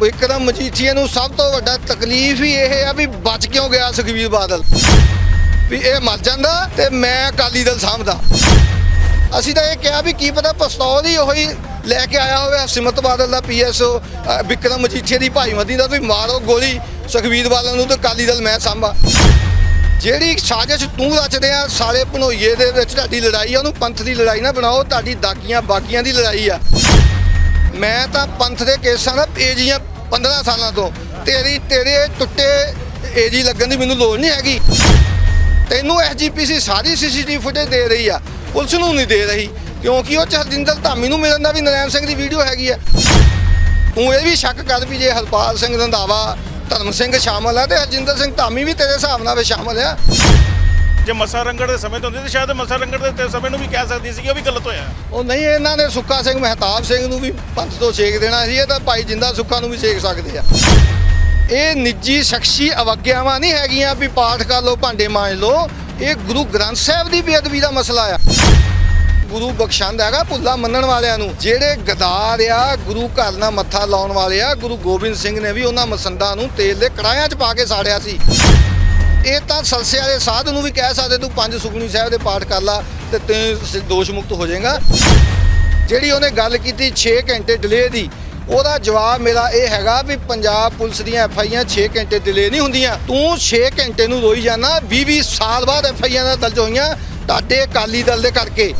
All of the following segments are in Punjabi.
ਵਿਕਰਮ ਮਜੀਠੀਏ ਨੂੰ ਸਭ ਤੋਂ ਵੱਡਾ ਤਕਲੀਫ ਹੀ ਇਹ ਆ ਵੀ ਬਚ ਕਿਉਂ ਗਿਆ ਸੁਖਬੀਰ ਬਾਦਲ? ਵੀ ਇਹ ਮਰ ਜਾਂਦਾ ਤੇ ਮੈਂ ਅਕਾਲੀ ਦਲ ਸਾਂਭਦਾ। ਅਸੀਂ ਤਾਂ ਇਹ ਕਿਹਾ ਵੀ ਕੀ ਪਤਾ ਪਸਤੌਲ ਹੀ ਉਹੀ ਲੈ ਕੇ ਆਇਆ ਹੋਵੇ ਸਿਮਰਤ ਬਾਦਲ ਦਾ ਪੀਐਸਓ ਵਿਕਰਮ ਮਜੀਠੀਏ ਦੀ ਭਾਈਮਤੀ ਦਾ ਵੀ ਮਾਰੋ ਗੋਲੀ, ਸੁਖਬੀਰ ਬਾਦਲ ਨੂੰ ਤੇ ਅਕਾਲੀ ਦਲ ਮੈਂ ਸਾਂਭਾ। ਜਿਹੜੀ ਸਾਜ਼ਿਸ਼ ਤੂੰ ਰਚਦੇ ਆ ਸਾਲੇ ਭਨੋਈਏ ਦੇ ਵਿੱਚ ਤੁਹਾਡੀ ਲੜਾਈ ਆ, ਉਹਨੂੰ ਪੰਥ ਦੀ ਲੜਾਈ ਨਾ ਬਣਾਓ, ਤੁਹਾਡੀ ਦਾਗੀਆਂ ਬਾਗੀਆਂ ਦੀ ਲੜਾਈ ਆ। ਮੈਂ ਤਾਂ ਪੰਥ ਦੇ ਕੇਸਾਂ ਦਾ ਏਜੀਆਂ 15 ਸਾਲਾਂ ਤੋਂ। ਤੇਰੀ, ਤੇਰੇ ਟੁੱਟੇ ਏਜੀ ਲੱਗਣ ਦੀ ਮੈਨੂੰ ਲੋੜ ਨਹੀਂ ਹੈਗੀ। ਤੈਨੂੰ ਐਸਜੀਪੀਸੀ ਸਾਰੀ ਸੀਸੀਟੀਵੀ ਫੁਟੇਜ ਦੇ ਰਹੀ ਆ। ਪੁਲਿਸ ਨੂੰ ਨਹੀਂ ਦੇ ਰਹੀ, ਕਿਉਂਕਿ ਉਹ ਚ ਹਰਜਿੰਦਰ ਧਾਮੀ ਨੂੰ ਮਿਲਣ ਦਾ ਵੀ ਨਰੈਣ ਸਿੰਘ ਦੀ ਵੀਡੀਓ ਹੈਗੀ ਆ। ਤੂੰ ਇਹ ਵੀ ਸ਼ੱਕ ਕਰ ਵੀ ਜੇ ਹਰਪਾਲ ਸਿੰਘ ਰੰਧਾਵਾ, ਧਰਮ ਸਿੰਘ ਸ਼ਾਮਲ ਆ ਤੇ ਹਰਜਿੰਦਰ ਸਿੰਘ ਧਾਮੀ ਵੀ ਤੇਰੇ ਹਿਸਾਬ ਨਾਲ ਵੀ ਸ਼ਾਮਲ ਆ। ਜੇ ਮਸਾ ਰੰਗੜ ਦੇ ਸਮੇਂ ਤੋਂ ਹੁੰਦੀ ਤੇ ਸ਼ਾਇਦ ਮਸਾ ਰੰਗੜ ਦੇ ਸਮੇਂ ਨੂੰ ਵੀ ਕਹਿ ਸਕਦੀ ਸੀ ਉਹ ਵੀ ਗਲਤ ਹੋਇਆ। ਉਹ ਨਹੀਂ, ਇਹਨਾਂ ਨੇ ਸੁੱਖਾ ਸਿੰਘ, ਮਹਿਤਾਬ ਸਿੰਘ ਨੂੰ ਵੀ ਪੰਥ ਤੋਂ ਛੇਕ ਦੇਣਾ ਸੀ, ਇਹ ਤਾਂ ਭਾਈ ਜਿੰਦਾ ਸੁੱਖਾ ਨੂੰ ਵੀ ਛੇਕ ਸਕਦੇ ਆ। ਇਹ ਨਿੱਜੀ ਸ਼ਖਸੀ ਅਵਗਿਆਵਾਂ ਨਹੀਂ ਹੈਗੀਆਂ ਵੀ ਪਾਠ ਕਰ ਲਓ, ਭਾਂਡੇ ਮਾਂਜ ਲਓ, ਇਹ ਗੁਰੂ ਗ੍ਰੰਥ ਸਾਹਿਬ ਦੀ ਬੇਅਦਬੀ ਦਾ ਮਸਲਾ ਆ। ਗੁਰੂ ਬਖਸ਼ੰਦ ਹੈਗਾ ਭੁੱਲਾ ਮੰਨਣ ਵਾਲਿਆਂ ਨੂੰ, ਜਿਹੜੇ ਗਦਾਰ ਆ, ਗੁਰੂ ਘਰ ਨਾਲ ਮੱਥਾ ਲਾਉਣ ਵਾਲੇ ਆ, ਗੁਰੂ ਗੋਬਿੰਦ ਸਿੰਘ ਨੇ ਵੀ ਉਹਨਾਂ ਮਸੰਦਾਂ ਨੂੰ ਤੇਲ ਦੇ ਕੜਾਹਿਆਂ 'ਚ ਪਾ ਕੇ ਸਾੜਿਆ ਸੀ। ਇਹ ਤਾਂ ਸਲਸੇ ਦੇ ਸਾਧ ਨੂੰ ਵੀ ਕਹਿ ਸਕਦੇ, ਤੂੰ ਪੰਜ ਸੁਖਣੀ ਸਾਹਿਬ ਦੇ ਪਾਠ ਕਰ ਲਾ ਤੇ ਤੈਂ ਦੋਸ਼ ਮੁਕਤ ਹੋ ਜਾਏਗਾ। ਜਿਹੜੀ ਉਹਨੇ ਗੱਲ ਕੀਤੀ 6 ਘੰਟੇ ਡਿਲੇ ਦੀ, ਉਹਦਾ ਜਵਾਬ ਮੇਰਾ ਇਹ ਹੈਗਾ ਵੀ ਪੰਜਾਬ ਪੁਲਿਸ ਦੀਆਂ ਐਫ ਆਈਆਂ 6 ਘੰਟੇ ਡਿਲੇ ਨਹੀਂ ਹੁੰਦੀਆਂ। ਤੂੰ 6 ਘੰਟੇ ਨੂੰ ਰੋਈ ਜਾਣਾ 20 20 ਸਾਲ ਬਾਅਦ ਐਫ ਆਈਆਂ ਦਰਜ ਹੋਈਆਂ, ਤੁਹਾਡੇ ਅਕਾਲੀ ਦਲ ਦੇ ਕਰਕੇ।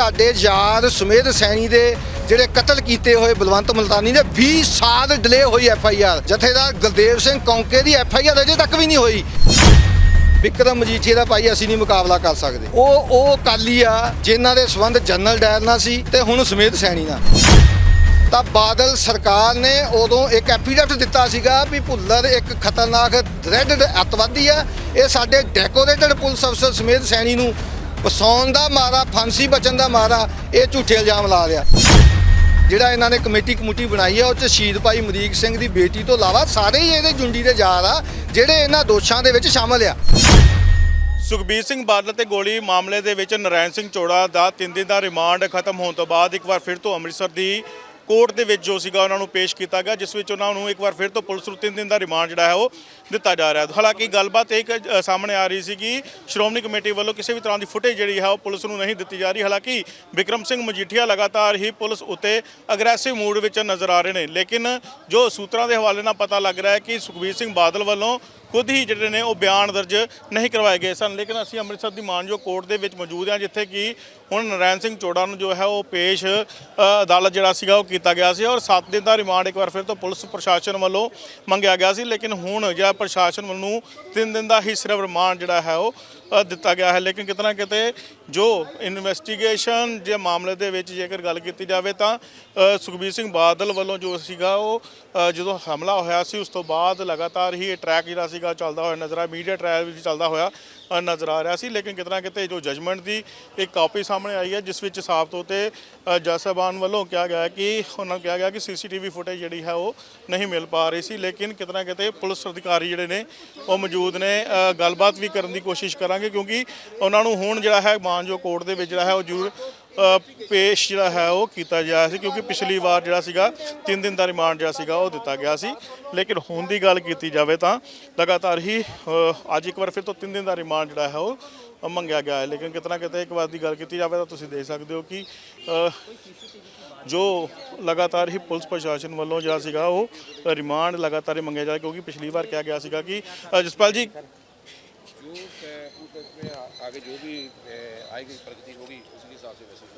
ਤੁਹਾਡੇ ਯਾਰ ਸੁਮੇਧ ਸੈਣੀ ਦੇ ਜਿਹੜੇ ਕਤਲ ਕੀਤੇ ਹੋਏ ਬਲਵੰਤ ਮਲਤਾਨੀ ਨੇ 20 ਸਾਲ ਡਿਲੇ ਹੋਈ ਐਫ ਆਈ ਆਰ ਜਥੇਦਾਰ ਗੁਰਦੇਵ ਸਿੰਘ ਕੌਂਕੇ ਦੀ ਐਫ ਆਈ ਆਰ ਅਜੇ ਤੱਕ ਵੀ ਨਹੀਂ ਹੋਈ। ਵਿਕਰਮ ਮਜੀਠੀਆ ਦਾ ਭਾਈ ਅਸੀਂ ਨਹੀਂ ਮੁਕਾਬਲਾ ਕਰ ਸਕਦੇ। ਉਹ ਉਹ ਕਾਲੀ ਆ, ਜਿਨ੍ਹਾਂ ਦੇ ਸੰਬੰਧ ਜਨਰਲ ਡਾਇਰ ਨਾਲ ਸੀ ਤੇ ਹੁਣ ਸੁਮੇਧ ਸੈਣੀ ਨਾਲ। ਤਾਂ ਬਾਦਲ ਸਰਕਾਰ ਨੇ ਉਦੋਂ ਇੱਕ ਐਪੀਡੈਫਟ ਦਿੱਤਾ ਸੀਗਾ ਵੀ ਭੁੱਲਰ ਇੱਕ ਖਤਰਨਾਕ ਥ੍ਰੈਡਡ ਅੱਤਵਾਦੀ ਆ। ਇਹ ਸਾਡੇ ਡੈਕੋਰੇਟਡ ਪੁਲਿਸ ਅਫਸਰ ਸਮੇਤ ਸੈਣੀ ਨੂੰ ਫਸਾਉਣ ਦਾ ਮਾਰਾ, ਫਾਂਸੀ ਬਚਣ ਦਾ ਮਾਰਾ, ਇਹ ਝੂਠੇ ਇਲਜ਼ਾਮ ਲਾ ਰਿਹਾ। ਜਿਹੜਾ ਇਹਨਾਂ ਨੇ ਕਮੇਟੀ ਕਮੂਟੀ ਬਣਾਈ ਆ, ਉਹ ਚ ਸ਼ਹੀਦ ਭਾਈ ਮਰੀਕ ਸਿੰਘ ਦੀ ਬੇਟੀ ਤੋਂ ਇਲਾਵਾ ਸਾਰੇ ਹੀ ਇਹਦੇ ਜੁੰਡੀ ਦੇ ਯਾਰ ਆ, ਜਿਹੜੇ ਇਹਨਾਂ ਦੋਸ਼ਾਂ ਦੇ ਵਿੱਚ ਸ਼ਾਮਲ ਆ। ਸੁਖਬੀਰ ਸਿੰਘ ਬਾਦਲ ਤੇ ਗੋਲੀ ਮਾਮਲੇ ਦੇ ਵਿੱਚ ਨਰੈਣ ਸਿੰਘ ਚੋੜਾ ਦਾ 3 ਦਿਨ ਦਾ ਰਿਮਾਂਡ ਖਤਮ ਹੋਣ ਤੋਂ ਬਾਅਦ ਇੱਕ ਵਾਰ ਫਿਰ ਤੋਂ ਅੰਮ੍ਰਿਤਸਰ ਦੀ ਕੋਰਟ ਦੇ ਵਿੱਚ ਜੋ ਸੀਗਾ ਉਹਨਾਂ ਨੂੰ ਪੇਸ਼ ਕੀਤਾ ਗਿਆ ਜਿਸ ਵਿੱਚ ਉਹਨਾਂ ਨੂੰ ਇੱਕ ਵਾਰ ਫਿਰ ਤੋਂ ਪੁਲਿਸ ਨੂੰ 3 ਦਿਨ ਦਾ ਰਿਮਾਂਡ ਜਿਹੜਾ ਹੈ ਉਹ ਦਿੱਤਾ ਜਾ ਰਿਹਾ ਹੈ। ਹਾਲਾਂਕਿ ਗੱਲਬਾਤ ਇੱਕ ਅ, ਸਾਹਮਣੇ ਆ ਰਹੀ ਸੀ ਕਿ ਸ਼੍ਰੋਮਣੀ ਕਮੇਟੀ ਵੱਲੋਂ ਕਿਸੇ ਵੀ ਤਰ੍ਹਾਂ ਦੀ ਫੁਟੇਜ ਜਿਹੜੀ ਹੈ ਉਹ ਪੁਲਿਸ ਨੂੰ ਨਹੀਂ ਦਿੱਤੀ ਜਾ ਰਹੀ। ਹਾਲਾਂਕਿ ਵਿਕਰਮ ਸਿੰਘ ਮਜੀਠੀਆ ਲਗਾਤਾਰ ਹੀ ਪੁਲਿਸ ਉੱਤੇ ਅਗਰੈਸਿਵ ਮੂਡ ਵਿੱਚ ਨਜ਼ਰ ਆ ਰਹੇ ਨੇ। ਲੇਕਿਨ ਜੋ ਸੂਤਰਾਂ ਦੇ ਹਵਾਲੇ ਨਾਲ ਪਤਾ ਲੱਗ ਰਿਹਾ ਹੈ ਕਿ ਸੁਖਬੀਰ ਸਿੰਘ ਬਾਦਲ ਵੱਲੋਂ ਖੁਦ ਹੀ ਜਿਹੜੇ ਨੇ ਉਹ ਬਿਆਨ ਦਰਜ ਨਹੀਂ ਕਰਵਾਏ ਗਏ ਸਨ। ਲੇਕਿਨ ਅਸੀਂ ਅੰਮ੍ਰਿਤਸਰ ਦੀ ਮਾਨਯੋਗ ਕੋਰਟ ਦੇ ਵਿੱਚ ਮੌਜੂਦ ਹਾਂ, ਜਿੱਥੇ ਕਿ ਹੁਣ ਨਰੈਣ ਸਿੰਘ ਚੋੜਾ ਨੂੰ ਜੋ ਹੈ ਉਹ ਪੇਸ਼ ਅਦਾਲਤ ਜਿਹੜਾ ਸੀਗਾ ਉਹ ਕੀਤਾ ਗਿਆ ਸੀ ਔਰ 7 ਦਿਨ ਦਾ ਰਿਮਾਂਡ ਇੱਕ ਵਾਰ ਫਿਰ ਤੋਂ ਪੁਲਿਸ ਪ੍ਰਸ਼ਾਸਨ ਵੱਲੋਂ ਮੰਗਿਆ ਗਿਆ ਸੀ। ਲੇਕਿਨ ਹੁਣ ਜਿਹੜਾ ਪ੍ਰਸ਼ਾਸਨ ਵੱਲੋਂ 3 ਦਿਨ ਦਾ ਹੀ ਸਿਰਫ ਰਿਮਾਂਡ ਜਿਹੜਾ ਹੈ ਉਹ ਦਿੱਤਾ ਗਿਆ ਹੈ। ਲੇਕਿਨ ਕਿਤਨਾ ਕਿਤੇ ਜੋ ਇਨਵੈਸਟੀਗੇਸ਼ਨ ਜੇ ਮਾਮਲੇ ਦੇ ਵਿੱਚ ਜੇਕਰ ਗੱਲ ਕੀਤੀ ਜਾਵੇ ਤਾਂ ਸੁਖਬੀਰ ਸਿੰਘ ਬਾਦਲ ਵੱਲੋਂ ਜੋ ਸੀਗਾ ਉਹ ਜਦੋਂ ਹਮਲਾ ਹੋਇਆ ਸੀ, ਉਸ ਤੋਂ ਬਾਅਦ ਲਗਾਤਾਰ ਹੀ ਇਹ ਟਰੈਕ ਜਿਹੜਾ ਸੀਗਾ ਚੱਲਦਾ ਹੋਇਆ, ਨਜ਼ਰ ਆ ਮੀਡੀਆ ਟਰੈਕ ਵੀ ਚੱਲਦਾ ਹੋਇਆ ਨਜ਼ਰ ਆ ਰਿਹਾ ਸੀ, ਲੇਕਿਨ ਕਿਤਨਾ ਕਿਤੇ ਜੋ ਜਜਮੈਂਟ ਦੀ ਇੱਕ ਕਾਪੀ ਸਾਹਮਣੇ ਆਈ ਹੈ, ਜਿਸ ਵਿੱਚ ਸਾਫ਼ ਤੌਰ ਤੇ ਜੱਜ ਸਾਹਿਬਾਨ ਵੱਲੋਂ ਕਿਹਾ ਗਿਆ ਕਿ, ਉਹਨਾਂ ਨੂੰ ਕਿਹਾ ਗਿਆ ਕਿ ਸੀਸੀਟੀਵੀ ਫੁਟੇਜ ਜਿਹੜੀ ਹੈ ਉਹ ਨਹੀਂ ਮਿਲ ਪਾ ਰਹੀ ਸੀ, ਲੇਕਿਨ ਕਿਤਨਾ ਕਿਤੇ ਪੁਲਿਸ ਅਧਿਕਾਰੀ ਜਿਹੜੇ ਨੇ, ਉਹ ਮੌਜੂਦ ਨੇ ਗੱਲਬਾਤ ਵੀ ਕਰਨ ਦੀ ਕੋਸ਼ਿਸ਼ ਕਰਾਂਗੇ, ਕਿਉਂਕਿ ਉਹਨਾਂ ਨੂੰ ਹੁਣ ਜਿਹੜਾ ਹੈ ਮਾਨਜੋ ਕੋਰਟ ਦੇ ਵਿੱਚ ਜਿਹੜਾ ਹੈ ਉਹ ਜ਼ਰੂਰ ਪੇਸ਼ ਜਿਹੜਾ ਹੈ ਉਹ ਕੀਤਾ ਗਿਆ ਸੀ ਕਿਉਂਕਿ ਪਿਛਲੀ ਵਾਰ ਜਿਹੜਾ ਸੀਗਾ 3 ਦਿਨ ਦਾ ਰਿਮਾਂਡ ਜਿਹੜਾ ਸੀਗਾ, ਉਹ ਦਿੱਤਾ ਗਿਆ ਸੀ। ਲੇਕਿਨ ਹੁਣ ਦੀ ਗੱਲ ਕੀਤੀ ਜਾਵੇ ਤਾਂ ਲਗਾਤਾਰ ਹੀ ਅੱਜ ਇੱਕ ਵਾਰ ਫਿਰ ਤੋਂ 3 ਦਿਨ ਦਾ ਰਿਮਾਂਡ ਜਿਹੜਾ ਹੈ ਉਹ ਮੰਗਿਆ ਗਿਆ ਹੈ। ਲੇਕਿਨ ਕਿਤਨਾ ਕਿਤੇ ਇੱਕ ਵਾਰ ਦੀ ਗੱਲ ਕੀਤੀ ਜਾਵੇ ਤਾਂ ਤੁਸੀਂ ਦੇਖ ਸਕਦੇ ਹੋ ਕਿ ਜੋ ਲਗਾਤਾਰ ਹੀ ਪੁਲਿਸ ਪ੍ਰਸ਼ਾਸਨ ਵੱਲੋਂ ਜਿਹੜਾ ਸੀਗਾ ਉਹ ਰਿਮਾਂਡ ਲਗਾਤਾਰ ਹੀ ਮੰਗਿਆ ਜਾ ਰਿਹਾ ਕਿਉਂਕਿ ਪਿਛਲੀ ਵਾਰ ਕਿਹਾ ਗਿਆ ਸੀਗਾ ਕਿ ਜਸਪਾਲ ਜੀ जो अ, में आ- आगे जो भी अ, आएगी प्रगति होगी उसी हिसाब से वैसे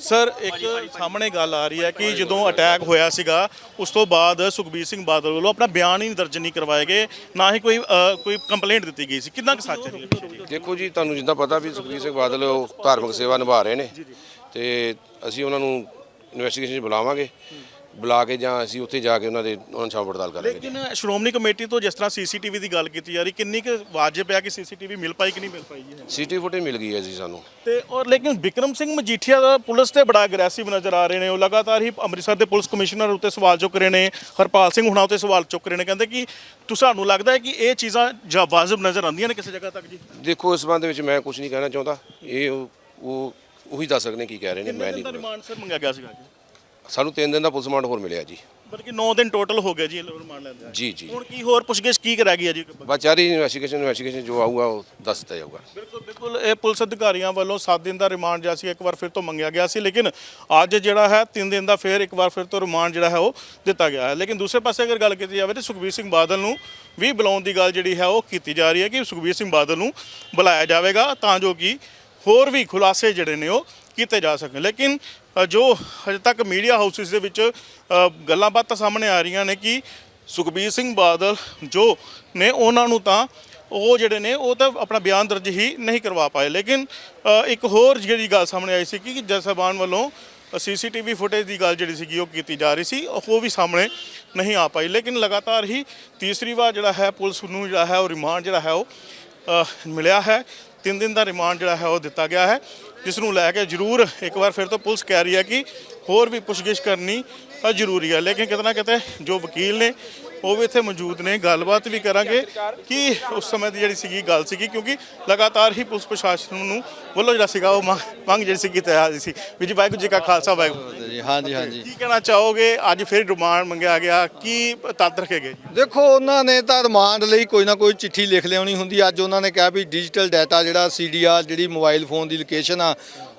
ਸਰ ਇੱਕ ਸਾਹਮਣੇ ਗੱਲ ਆ ਰਹੀ ਹੈ ਕਿ ਜਦੋਂ ਅਟੈਕ ਹੋਇਆ ਸੀਗਾ ਉਸ ਤੋਂ ਬਾਅਦ ਸੁਖਬੀਰ ਸਿੰਘ ਬਾਦਲ ਵੱਲੋਂ ਆਪਣਾ ਬਿਆਨ ਹੀ ਦਰਜ ਨਹੀਂ ਕਰਵਾਏ ਗਏ ਨਾ ਹੀ ਕੋਈ ਅ, ਕੋਈ ਕੰਪਲੇਂਟ ਦਿੱਤੀ ਗਈ ਸੀ ਕਿੰਨਾ ਕੁ ਸੱਚ ਹੈ ਜੀ ਦੇਖੋ ਜੀ ਤੁਹਾਨੂੰ ਜਿੱਦਾਂ ਪਤਾ ਵੀ ਸੁਖਬੀਰ ਸਿੰਘ ਬਾਦਲ ਉਹ ਧਾਰਮਿਕ ਸੇਵਾ ਨਿਭਾ ਰਹੇ ਨੇ ਤੇ ਅਸੀਂ ਉਹਨਾਂ ਨੂੰ ਇਨਵੈਸਟੀਗੇਸ਼ਨ 'ਚ ਬੁਲਾਵਾਂਗੇ ਬੁਲਾ ਕੇ ਜਾਂ ਅਸੀਂ ਉੱਥੇ ਜਾ ਕੇ ਉਹਨਾਂ ਦੇ ਉਹਨਾਂ ਨੂੰ ਛਾਂ ਪੜਤਾਲ ਕਰਾਂਗੇ ਲੇਕਿਨ ਸ਼੍ਰੋਮਣੀ ਕਮੇਟੀ ਤੋਂ ਜਿਸ ਤਰ੍ਹਾਂ ਸੀਸੀਟੀਵੀ ਦੀ ਗੱਲ ਕੀਤੀ ਜਾ ਰਹੀ ਕਿੰਨੀ ਕੁ ਵਾਜਬ ਹੈ ਕਿ ਸੀਸੀਟੀਵੀ ਮਿਲ ਪਾਈ ਕਿ ਨਹੀਂ ਮਿਲ ਪਾਈ ਜੀ? ਸੀਟੀ ਫੁਟੇਜ ਮਿਲ ਗਈ ਹੈ ਜੀ ਸਾਨੂੰ। ਤੇ ਔਰ ਲੇਕਿਨ ਵਿਕਰਮ ਸਿੰਘ ਮਜੀਠੀਆ ਦਾ ਪੁਲਿਸ ਤੇ ਬੜਾ ਅਗਰੈਸਿਵ ਨਜ਼ਰ ਆ ਰਹੇ ਨੇ। ਉਹ ਲਗਾਤਾਰ ਹੀ ਅੰਮ੍ਰਿਤਸਰ ਦੇ ਪੁਲਿਸ ਕਮਿਸ਼ਨਰ ਉੱਤੇ ਸਵਾਲ ਚੁੱਕ ਰਹੇ ਨੇ ਹਰਪਾਲ ਸਿੰਘ ਹੁਣਾਂ ਉੱਤੇ ਸਵਾਲ ਚੁੱਕ ਰਹੇ ਨੇ। ਕਹਿੰਦੇ ਕਿ ਤੁਹਾਨੂੰ ਲੱਗਦਾ ਹੈ ਕਿ ਇਹ ਚੀਜ਼ਾਂ ਜਾਂ ਵਾਜਬ ਨਜ਼ਰ ਆਉਂਦੀਆਂ ਨੇ ਕਿਸੇ ਜਗ੍ਹਾ ਤੱਕ ਜੀ? ਦੇਖੋ ਇਸ ਸੰਬੰਧ ਵਿੱਚ ਮੈਂ ਕੁਝ ਨਹੀਂ ਕਹਿਣਾ ਚਾਹੁੰਦਾ। ਇਹ ਉਹ- ਉਹ ਦੱਸ ਸਕਦੇ ਕੀ ਕਹਿ ਰਹੇ ਨੇ ਮੈਂ ਨਹੀਂ ਰਿਮਾਂਡ ਸਰ ਮੰਗਿਆ ਗਿਆ ਸੀਗਾ ਜੀ? ਸਾਨੂੰ 3 ਦਿਨ ਦਾ ਪੁਲਿਸ ਰਿਮਾਂਡ ਹੋਰ ਮਿਲਿਆ ਜੀ। ਬਲਕਿ 9 ਦਿਨ ਟੋਟਲ ਹੋ ਗਿਆ ਜੀ ਇਹ ਰਿਮਾਂਡ ਲੈਂਦੇ ਜੀ ਜੀ। ਹੁਣ ਕੀ ਹੋਰ ਪੁੱਛਗਿੱਛ ਕੀ ਰਹਿ ਗਈ ਹੈ ਜੀ ਬਸ ਜਾਰੀ ਇਨਵੈਸਟੀਗੇਸ਼ਨ ਇਨਵੈਸਟੀਗੇਸ਼ਨ ਜੋ ਆਊਗਾ ਉਹ ਦੱਸ ਦਿੱਤਾ ਜਾਊਗਾ। ਬਿਲਕੁਲ ਬਿਲਕੁਲ। ਇਹ ਪੁਲਿਸ ਅਧਿਕਾਰੀਆਂ ਵੱਲੋਂ 7 ਦਿਨ ਦਾ ਰਿਮਾਂਡ ਜਿਹੜਾ ਸੀ ਇੱਕ ਵਾਰ ਫਿਰ ਤੋਂ ਮੰਗਿਆ ਗਿਆ ਸੀ ਲੇਕਿਨ ਅੱਜ ਜਿਹੜਾ ਹੈ 3 ਦਿਨ ਦਾ ਫਿਰ ਇੱਕ ਵਾਰ ਫਿਰ ਤੋਂ ਰਿਮਾਂਡ ਜਿਹੜਾ ਹੈ ਉਹ ਦਿੱਤਾ ਗਿਆ ਹੈ। ਲੇਕਿਨ ਦੂਸਰੇ ਪਾਸੇ ਅਗਰ ਗੱਲ ਕੀਤੀ ਜਾਵੇ ਤਾਂ ਸੁਖਬੀਰ ਸਿੰਘ ਬਾਦਲ ਨੂੰ ਵੀ ਬੁਲਾਉਣ ਦੀ ਗੱਲ ਜਿਹੜੀ ਹੈ ਉਹ ਕੀਤੀ ਜਾ ਰਹੀ ਹੈ ਕਿ ਸੁਖਬੀਰ ਸਿੰਘ ਬਾਦਲ ਨੂੰ ਬੁਲਾਇਆ ਜਾਵੇਗਾ ਤਾਂ ਜੋ ਕਿ ਹੋਰ ਵੀ ਖੁਲਾਸੇ ਜਿਹੜੇ ਨੇ ਉਹ ਕੀਤੇ ਜਾ ਸਕਣ। ਲੇਕਿਨ ਜੋ ਹਜੇ ਤੱਕ ਮੀਡੀਆ ਹਾਊਸਿਸ ਦੇ ਵਿੱਚ ਗੱਲਾਂ ਬਾਤਾਂ ਸਾਹਮਣੇ ਆ ਰਹੀਆਂ ਨੇ ਕਿ ਸੁਖਬੀਰ ਸਿੰਘ ਬਾਦਲ ਜੋ ਨੇ ਉਹਨਾਂ ਨੂੰ ਤਾਂ ਉਹ ਜਿਹੜੇ ਨੇ, ਉਹ ਤਾਂ ਆਪਣਾ ਬਿਆਨ ਦਰਜ ਹੀ ਨਹੀਂ ਕਰਵਾ ਪਾਏ। ਲੇਕਿਨ ਇੱਕ ਹੋਰ ਜਿਹੜੀ ਗੱਲ ਸਾਹਮਣੇ ਆਈ ਸੀ ਕਿ ਜੱਜ ਸਾਹਿਬਾਨ ਵੱਲੋਂ ਸੀਸੀਟੀਵੀ ਫੁਟੇਜ ਦੀ ਗੱਲ ਜਿਹੜੀ ਸੀਗੀ, ਉਹ ਕੀਤੀ ਜਾ ਰਹੀ ਸੀ, ਉਹ ਵੀ ਸਾਹਮਣੇ ਨਹੀਂ ਆ ਪਾਈ। ਲੇਕਿਨ ਲਗਾਤਾਰ ਹੀ ਤੀਸਰੀ ਵਾਰ ਜਿਹੜਾ ਹੈ ਪੁਲਿਸ ਨੂੰ ਜਿਹੜਾ ਹੈ, ਉਹ ਰਿਮਾਂਡ ਜਿਹੜਾ ਹੈ, ਉਹ ਮਿਲਿਆ ਹੈ। ਤਿੰਨ ਦਿਨ ਦਾ ਰਿਮਾਂਡ ਜਿਹੜਾ ਹੈ ਉਹ ਦਿੱਤਾ ਗਿਆ ਹੈ, ਜਿਸ ਨੂੰ ਲੈ ਕੇ ਜ਼ਰੂਰ ਇੱਕ ਵਾਰ ਫਿਰ ਤੋਂ ਪੁਲਿਸ ਕਹਿ ਰਹੀ ਹੈ ਕਿ ਹੋਰ ਵੀ ਪੁੱਛਗਿੱਛ ਕਰਨੀ ਜ਼ਰੂਰੀ ਹੈ। ਲੇਕਿਨ ਕਿਤੇ ਨਾ ਕਿਤੇ ਜੋ ਵਕੀਲ ਨੇ ਉਹ ਵੀ ਇੱਥੇ ਮੌਜੂਦ ਨੇ। ਗੱਲਬਾਤ ਵੀ ਕਰਾਂਗੇ ਕਿ ਉਸ ਸਮੇਂ ਦੀ ਜਿਹੜੀ ਸੀਗੀ ਗੱਲ ਸੀਗੀ ਕਿਉਂਕਿ ਲਗਾਤਾਰ ਹੀ ਪੁਲਿਸ ਪ੍ਰਸ਼ਾਸਨ ਨੂੰ ਵੱਲੋਂ ਜਿਹੜਾ ਸੀਗਾ ਉਹ ਮੰਗ ਜਿਹੜੀ ਸੀਗੀ ਤਿਆਰ ਸੀ। ਵੀ ਜੀ ਵਾਹਿਗੁਰੂ ਜੀ ਕਾ ਖਾਲਸਾ ਵਾਹਿਗੁਰੂ ਜੀ ਹਾਂਜੀ ਹਾਂਜੀ। ਕੀ ਕਹਿਣਾ ਚਾਹੋਗੇ? ਅੱਜ ਫਿਰ ਰਿਮਾਂਡ ਮੰਗਿਆ ਗਿਆ। ਕੀ ਤੱਤ ਰੱਖੇ ਗਏ ਦੇਖੋ ਉਹਨਾਂ ਨੇ ਤਾਂ ਰਿਮਾਂਡ ਲਈ ਕੋਈ ਨਾ ਕੋਈ ਚਿੱਠੀ ਲਿਖ ਲਿਆਉਣੀ ਹੁੰਦੀ। ਅੱਜ ਉਹਨਾਂ ਨੇ ਕਿਹਾ ਵੀ ਡਿਜੀਟਲ ਡਾਟਾ ਜਿਹੜਾ ਸੀਡੀਆਰ ਜਿਹੜੀ ਮੋਬਾਈਲ ਫੋਨ ਦੀ ਲੋਕੇਸ਼ਨ ਆ